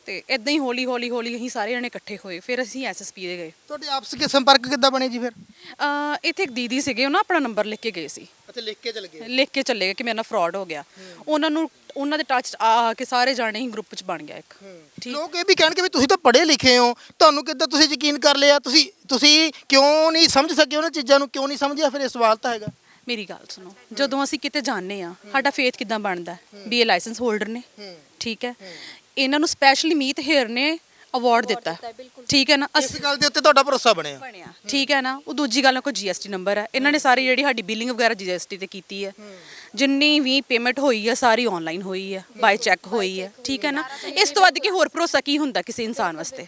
ਤੇ ਇਦਾਂ ਹੀ ਹੌਲੀ ਹੌਲੀ ਹੌਲੀ ਅਸੀਂ ਸਾਰੇ ਜਣੇ ਇਕੱਠੇ ਹੋਏ ਫਿਰ ਅਸੀਂ ਐਸਐਸਪੀ ਦੇ ਗਏ। ਤੁਹਾਡੇ ਆਪਸ ਵਿੱਚ ਸੰਪਰਕ ਕਿੱਦਾਂ ਬਣੇ ਜੀ ਫਿਰ? ਅਹ ਇੱਥੇ ਇੱਕ ਦੀਦੀ ਸੀਗੇ ਉਹ ਨਾ ਆਪਣਾ ਨੰਬਰ ਲਿਖ ਕੇ ਗਏ ਸੀ। ਅੱਛਾ ਲਿਖ ਕੇ ਚਲੇ ਗਏ? ਲਿਖ ਕੇ ਚੱਲੇ ਗਏ ਕਿ ਮੇਰੇ ਨਾਲ ਫਰਾਡ ਹੋ ਗਿਆ। ਉਹਨਾਂ ਨੂੰ ਉਹਨਾਂ ਦੇ ਟੱਚ ਆ ਆ ਕੇ ਸਾਰੇ ਜਾਣੇ ਹੀ ਗਰੁੱਪ 'ਚ ਬਣ ਗਿਆ ਇੱਕ। ਠੀਕ? ਲੋਕ ਇਹ ਵੀ ਕਹਿਣਗੇ ਵੀ ਤੁਸੀਂ ਤਾਂ ਪੜ੍ਹੇ ਲਿਖੇ ਹੋ ਤੁਹਾਨੂੰ ਕਿੱਦਾਂ ਤੁਸੀਂ ਯਕੀਨ ਕਰ ਲਿਆ? ਤੁਸੀਂ ਤੁਸੀਂ ਕਿਉਂ ਨਹੀਂ ਸਮਝ ਸਕੇ ਉਹਨਾਂ ਚੀਜ਼ਾਂ ਨੂੰ? ਕਿਉਂ ਨਹੀਂ ਸਮਝਿਆ ਫਿਰ ਇਹ ਸਵਾਲ ਤਾਂ ਹੈਗਾ? ਮੇਰੀ ਗੱਲ ਸੁਣੋ ਜਦੋਂ ਅਸੀਂ ਕਿਤੇ ਜਾਂਦੇ ਆ ਸਾਡਾ ਫੇਥ ਕਿਦਾਂ ਬਣਦਾ? ਹੈ? ਵੀ ਇਹ ਲਾਇਸੈਂਸ ਹੋਲਡਰ ਨੇ। ਠੀਕ ਹੈ। ਇਹਨਾਂ ਨੂੰ ਸਪੈਸ਼ਲੀ ਮੀਤ ਹੇਰ ਨੇ ਅਵਾਰਡ ਦਿੱਤਾ। ਠੀਕ ਹੈ ਨਾ? ਇਸ ਗੱਲ ਦੇ ਉੱਤੇ ਤੁਹਾਡਾ ਭਰੋਸਾ ਬਣਿਆ? ਬਣਿਆ। ਠੀਕ ਹੈ ਨਾ? ਉਹ ਦੂਜੀ ਗੱਲ ਕੋਈ ਜੀਐਸਟੀ ਨੰਬਰ ਹੈ ਇਹਨਾਂ ਨੇ ਸਾਰੀ ਜਿਹੜੀ ਸਾਡੀ ਬਿਲਿੰਗ ਵਗੈਰਾ ਜੀਐਸਟੀ ਤੇ ਕੀਤੀ ਹੈ। ਜਿੰਨੀ ਵੀ ਪੇਮੈਂਟ ਹੋਈ ਹੈ ਸਾਰੀ ਆਨਲਾਈਨ ਹੋਈ ਹੈ। ਬਾਈ ਚੈੱਕ ਹੋਈ ਹੈ। ਠੀਕ ਹੈ ਨਾ? ਇਸ ਤੋਂ ਵੱਧ ਕੇ ਹੋਰ ਭਰੋਸਾ ਕੀ ਹੁੰਦਾ ਕਿਸੇ ਇਨਸਾਨ ਵਾਸਤੇ?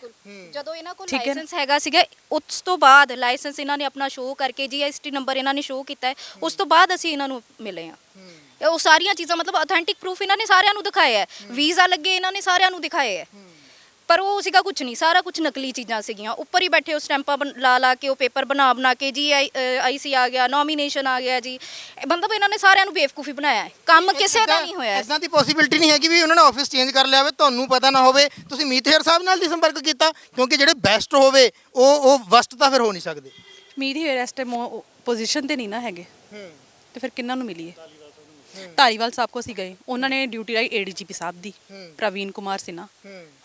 ਜਦੋਂ ਇਹਨਾਂ ਕੋਲ? ਲਾਇਸੈਂਸ ਹੈਗਾ ਸੀਗਾ ਉਸ ਤੋਂ ਬਾਅਦ ਲਾਇਸੈਂਸ ਇਹਨਾਂ ਨੇ ਆਪਣਾ ਸ਼ੋਅ ਕਰਕੇ ਜੀਐਸਟੀ ਨੰਬਰ ਇਹਨਾਂ ਨੇ ਸ਼ੋਅ ਕੀਤਾ ਹੈ। ਉਸ ਤੋਂ ਬਾਅਦ ਅਸੀਂ ਇਹਨਾਂ ਨੂੰ ਮਿਲੇ ਆ ਉਹ ਸਾਰੀਆਂ ਚੀਜ਼ਾਂ ਮਤਲਬ ਅਥੈਂਟਿਕ ਪ੍ਰੂਫ ਇਹਨਾਂ ਨੇ ਸਾਰਿਆਂ ਨੂੰ ਦਿਖਾਇਆ ਹੈ। ਵੀਜ਼ਾ ਲੱਗੇ ਇਹਨਾਂ ਨੇ ਸਾਰਿਆਂ ਨੂੰ ਦਿਖਾਏ ਹੈ। ਪਰ ਉਹ ਸੀਗਾ ਕੁਝ ਨਹੀਂ ਸਾਰਾ ਕੁਝ ਨਕਲੀ ਚੀਜ਼ਾਂ ਸੀਗੀਆਂ। ਉੱਪਰ ਹੀ ਬੈਠੇ ਉਹ ਸਟੈਂਪਾਂ ਲਾ ਲਾ ਕੇ ਉਹ ਪੇਪਰ ਬਣਾ ਬਣਾ ਕੇ ਜੀ ਆਈਸੀ ਆ ਗਿਆ ਨੋਮੀਨੇਸ਼ਨ ਆ ਗਿਆ ਜੀ। ਇਹ ਮਤਲਬ ਇਹਨਾਂ ਨੇ ਸਾਰਿਆਂ ਨੂੰ ਬੇਵਕੂਫੀ ਬਣਾਇਆ ਹੈ। ਕੰਮ ਕਿਸੇ ਦਾ ਨਹੀਂ ਹੋਇਆ ਇਦਾਂ ਦੀ ਪੋਸੀਬਿਲਿਟੀ ਨਹੀਂ ਹੈਗੀ ਵੀ ਉਹਨਾਂ ਨੇ ਆਫਿਸ ਚੇਂਜ ਕਰ ਲਿਆ ਹੋਵੇ ਤੁਹਾਨੂੰ ਪਤਾ ਨਾ ਹੋਵੇ। ਤੁਸੀਂ ਮੀਤੇਰ ਸਾਹਿਬ ਨਾਲ ਦੀ ਸੰਪਰਕ ਕੀਤਾ ਕਿਉਂਕਿ ਜਿਹੜੇ ਬੈਸਟ ਹੋਵੇ ਉਹ ਉਹ ਵਸਟ ਤਾਂ ਫਿਰ ਹੋ ਨਹੀਂ ਸਕਦੇ। ਮੀਰੀ ਹੇਅਰ ਇਸ ਟਾਈਮ ਪੋਜੀਸ਼ਨ ਤੇ ਨਹੀਂ ਨਾ ਹੈਗੇ। ਤੇ ਫਿਰ ਕਿੰਨਾਂ ਨੂੰ ਮਿਲੀਏ? ਧਾਰੀਵਾਲ ਸਾਹਿਬ ਕੋ ਅਸੀਂ ਗਏ। ਉਹਨਾਂ ਨੇ ਡਿਊਟੀ ਲਾਈ ਏਡੀਜੀਪੀ ਸਾਹਿਬ ਦੀ ਪ੍ਰਵੀਨ ਕੁਮਾਰ ਸਿਨਾ।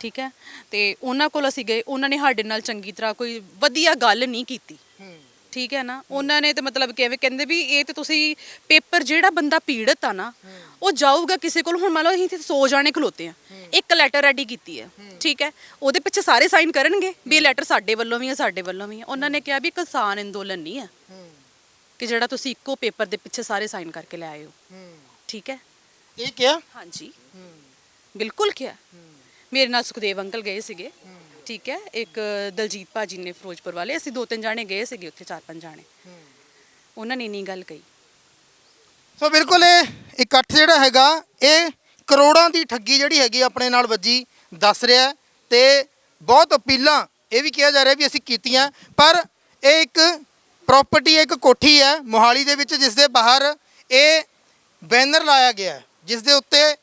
ਠੀਕ ਹੈ? ਤੇ ਉਹਨਾਂ ਕੋਲ ਅਸੀਂ ਗਏ। ਉਹਨਾਂ ਨੇ ਸਾਡੇ ਨਾਲ ਚੰਗੀ ਤਰ੍ਹਾਂ ਕੋਈ ਵਧੀਆ ਗੱਲ ਨਹੀਂ ਕੀਤੀ। ਠੀਕ ਹੈ ਨਾ? ਉਹਨਾਂ ਨੇ ਤੇ ਮਤਲਬ ਕਿਵੇਂ ਕਹਿੰਦੇ ਵੀ ਇਹ ਤੇ ਤੁਸੀਂ ਪੇਪਰ ਜਿਹੜਾ ਬੰਦਾ ਪੀੜਤ ਆ ਨਾ ਉਹ ਜਾਊਗਾ ਕਿਸੇ ਕੋਲ। ਹੁਣ ਮੰਨ ਲਓ ਅਸੀਂ 100 ਜਾਣੇ ਖਲੋਤੇ ਆ। ਇੱਕ ਲੈਟਰ ਰੈਡੀ ਕੀਤੀ ਹੈ। ਠੀਕ ਹੈ? ਉਹਦੇ ਪਿੱਛੇ ਸਾਰੇ ਸਾਈਨ ਕਰਨਗੇ ਵੀ ਇਹ ਲੈਟਰ ਸਾਡੇ ਵੱਲੋਂ ਵੀ ਹੈ ਸਾਡੇ ਵੱਲੋਂ ਵੀ ਹੈ ਉਹਨਾਂ ਨੇ ਕਿਹਾ ਵੀ ਕਿਸਾਨ ਅੰਦੋਲਨ ਨਹੀਂ ਹੈ। ਕਿ ਜਿਹੜਾ ਤੁਸੀਂ ਇੱਕੋ ਪੇਪਰ ਦੇ ਪਿੱਛੇ ਸਾਰੇ ਸਾਈਨ ਕਰਕੇ ਲੈ ਆਏ ਹੋ। ਠੀਕ ਹੈ? ਇਹ ਕਿਹਾ ਹਾਂਜੀ। ਬਿਲਕੁਲ ਕਿਹਾ ਮੇਰੇ ਨਾਲ ਸੁਖਦੇਵ ਅੰਕਲ ਗਏ ਸੀਗੇ। ਠੀਕ ਹੈ? ਇੱਕ ਦਲਜੀਤ ਭਾਜੀ ਨੇ ਫਿਰੋਜ਼ਪੁਰ ਵਾਲੇ। ਅਸੀਂ ਦੋ ਤਿੰਨ ਜਾਣੇ ਗਏ ਸੀਗੇ ਉੱਥੇ ਚਾਰ ਪੰਜ ਜਾਣੇ। ਉਹਨਾਂ ਨੇ ਇੰਨੀ ਗੱਲ ਕਹੀ। ਸੋ ਬਿਲਕੁਲ ਇਹ ਇਕੱਠ ਜਿਹੜਾ ਹੈਗਾ ਇਹ ਕਰੋੜਾਂ ਦੀ ਠੱਗੀ ਜਿਹੜੀ ਹੈਗੀ ਆਪਣੇ ਨਾਲ ਵੱਜੀ ਦੱਸ ਰਿਹਾ ਤੇ ਬਹੁਤ ਅਪੀਲਾਂ ਇਹ ਵੀ ਕਿਹਾ ਜਾ ਰਿਹਾ ਵੀ ਅਸੀਂ ਕੀਤੀਆਂ। ਪਰ ਇਹ ਇੱਕ ਪ੍ਰਾਪਰਟੀ ਇੱਕ ਕੋਠੀ ਹੈ, ਮੋਹਾਲੀ ਦੇ ਵਿੱਚ ਜਿਸ ਦੇ ਬਾਹਰ ਇਹ ਬੈਨਰ ਲਾਇਆ ਗਿਆ ਜਿਸ ਦੇ ਉੱਤੇ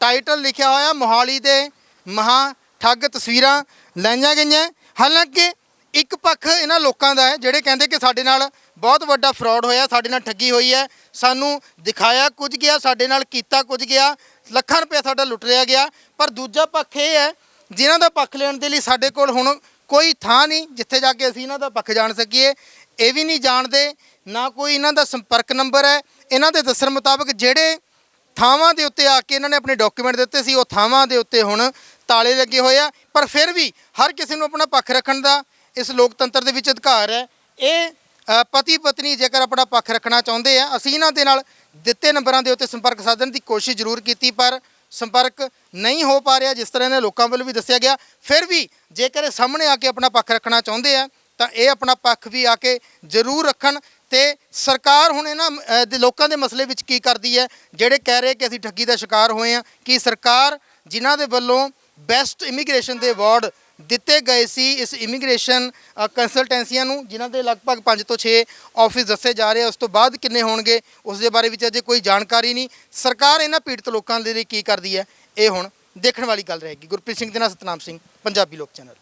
ਟਾਈਟਲ ਲਿਖਿਆ ਹੋਇਆ, ਮੋਹਾਲੀ ਦੇ ਮਹਾ ਠੱਗ ਤਸਵੀਰਾਂ ਲਾਈਆਂ ਗਈਆਂ। ਹਾਲਾਂਕਿ ਇੱਕ ਪੱਖ ਇਹਨਾਂ ਲੋਕਾਂ ਦਾ ਹੈ, ਜਿਹੜੇ ਕਹਿੰਦੇ ਕਿ ਸਾਡੇ ਨਾਲ ਬਹੁਤ ਵੱਡਾ ਫਰਾਡ ਹੋਇਆ, ਸਾਡੇ ਨਾਲ ਠੱਗੀ ਹੋਈ ਹੈ, ਸਾਨੂੰ ਦਿਖਾਇਆ ਕੁਝ ਗਿਆ, ਸਾਡੇ ਨਾਲ ਕੀਤਾ ਕੁਝ ਗਿਆ, ਲੱਖਾਂ ਰੁਪਏ ਸਾਡਾ ਲੁੱਟ ਲਿਆ ਗਿਆ। ਪਰ ਦੂਜਾ ਪੱਖ ਇਹ ਹੈ, ਜਿਨ੍ਹਾਂ ਦਾ ਪੱਖ ਲੈਣ ਦੇ ਲਈ ਸਾਡੇ ਕੋਲ ਹੁਣ ਕੋਈ ਥਾਂ ਨਹੀਂ, ਜਿੱਥੇ ਜਾ ਕੇ ਅਸੀਂ ਇਹਨਾਂ ਦਾ ਪੱਖ ਜਾਣ ਸਕੀਏ। ਇਹ ਵੀ ਨਹੀਂ ਜਾਣਦੇ, ਨਾ ਕੋਈ ਇਹਨਾਂ ਦਾ ਸੰਪਰਕ ਨੰਬਰ ਹੈ। ਇਹਨਾਂ ਦੇ ਦੱਸਣ ਮੁਤਾਬਕ ਜਿਹੜੇ ਥਾਵਾਂ ਦੇ ਉੱਤੇ ਆ ਕੇ ਇਹਨਾਂ ਨੇ ਆਪਣੇ ਡਾਕੂਮੈਂਟ ਦਿੱਤੇ ਸੀ, ਉਹ ਥਾਵਾਂ ਦੇ ਉੱਤੇ ਹੁਣ ਤਾਲੇ ਲੱਗੇ ਹੋਏ ਆ। ਪਰ ਫਿਰ ਵੀ ਹਰ ਕਿਸੇ ਨੂੰ ਆਪਣਾ ਪੱਖ ਰੱਖਣ ਦਾ ਇਸ ਲੋਕਤੰਤਰ ਦੇ ਵਿੱਚ ਅਧਿਕਾਰ ਹੈ। ਇਹ ਪਤੀ ਪਤਨੀ ਜੇਕਰ ਆਪਣਾ ਪੱਖ ਰੱਖਣਾ ਚਾਹੁੰਦੇ ਆ, ਅਸੀਂ ਇਹਨਾਂ ਦੇ ਨਾਲ ਦਿੱਤੇ ਨੰਬਰਾਂ ਦੇ ਉੱਤੇ ਸੰਪਰਕ ਸਾਧਣ ਦੀ ਕੋਸ਼ਿਸ਼ ਜ਼ਰੂਰ ਕੀਤੀ, ਪਰ ਸੰਪਰਕ ਨਹੀਂ ਹੋ ਪਾ ਰਿਹਾ, ਜਿਸ ਤਰ੍ਹਾਂ ਇਹਨਾਂ ਲੋਕਾਂ ਵੱਲੋਂ ਵੀ ਦੱਸਿਆ ਗਿਆ। ਫਿਰ ਵੀ ਜੇਕਰ ਇਹ ਸਾਹਮਣੇ ਆ ਕੇ ਆਪਣਾ ਪੱਖ ਰੱਖਣਾ ਚਾਹੁੰਦੇ ਆ ਤਾਂ ਇਹ ਆਪਣਾ ਪੱਖ ਵੀ ਆ ਕੇ ਜ਼ਰੂਰ ਰੱਖਣ ਤੇ ਸਰਕਾਰ ਹੁਣ ਇਹਨਾਂ ਦੇ ਲੋਕਾਂ ਦੇ ਮਸਲੇ ਵਿੱਚ ਕੀ ਕਰਦੀ ਹੈ? ਜਿਹੜੇ ਕਹਿ ਰਹੇ ਕਿ ਅਸੀਂ ਠੱਗੀ ਦਾ ਸ਼ਿਕਾਰ ਹੋਏ ਆ ਕਿ ਸਰਕਾਰ ਜਿਨ੍ਹਾਂ ਦੇ ਵੱਲੋਂ ਬੈਸਟ ਇਮੀਗ੍ਰੇਸ਼ਨ ਦੇ ਅਵਾਰਡ ਦਿੱਤੇ ਗਏ ਸੀ, ਇਸ ਇਮੀਗ੍ਰੇਸ਼ਨ ਕੰਸਲਟੈਂਸੀਆਂ ਨੂੰ, ਜਿਨ੍ਹਾਂ ਦੇ ਲਗਭਗ 5 ਤੋਂ 6 ਆਫਿਸ ਦੱਸੇ ਜਾ ਰਹੇ ਉਸ ਤੋਂ ਬਾਅਦ ਕਿੰਨੇ ਹੋਣਗੇ, ਉਸ ਦੇ ਬਾਰੇ ਵਿੱਚ ਅਜੇ ਕੋਈ ਜਾਣਕਾਰੀ ਨਹੀਂ। ਸਰਕਾਰ ਇਹਨਾਂ ਪੀੜਤ ਲੋਕਾਂ ਦੇ ਲਈ ਕੀ ਕਰਦੀ ਹੈ? ਇਹ ਹੁਣ ਦੇਖਣ ਵਾਲੀ ਗੱਲ ਰਹੇਗੀ। ਗੁਰਪ੍ਰੀਤ ਸਿੰਘ ਦੇ ਨਾਲ ਸਤਨਾਮ ਸਿੰਘ, ਪੰਜਾਬੀ ਲੋਕ ਚੈਨਲ।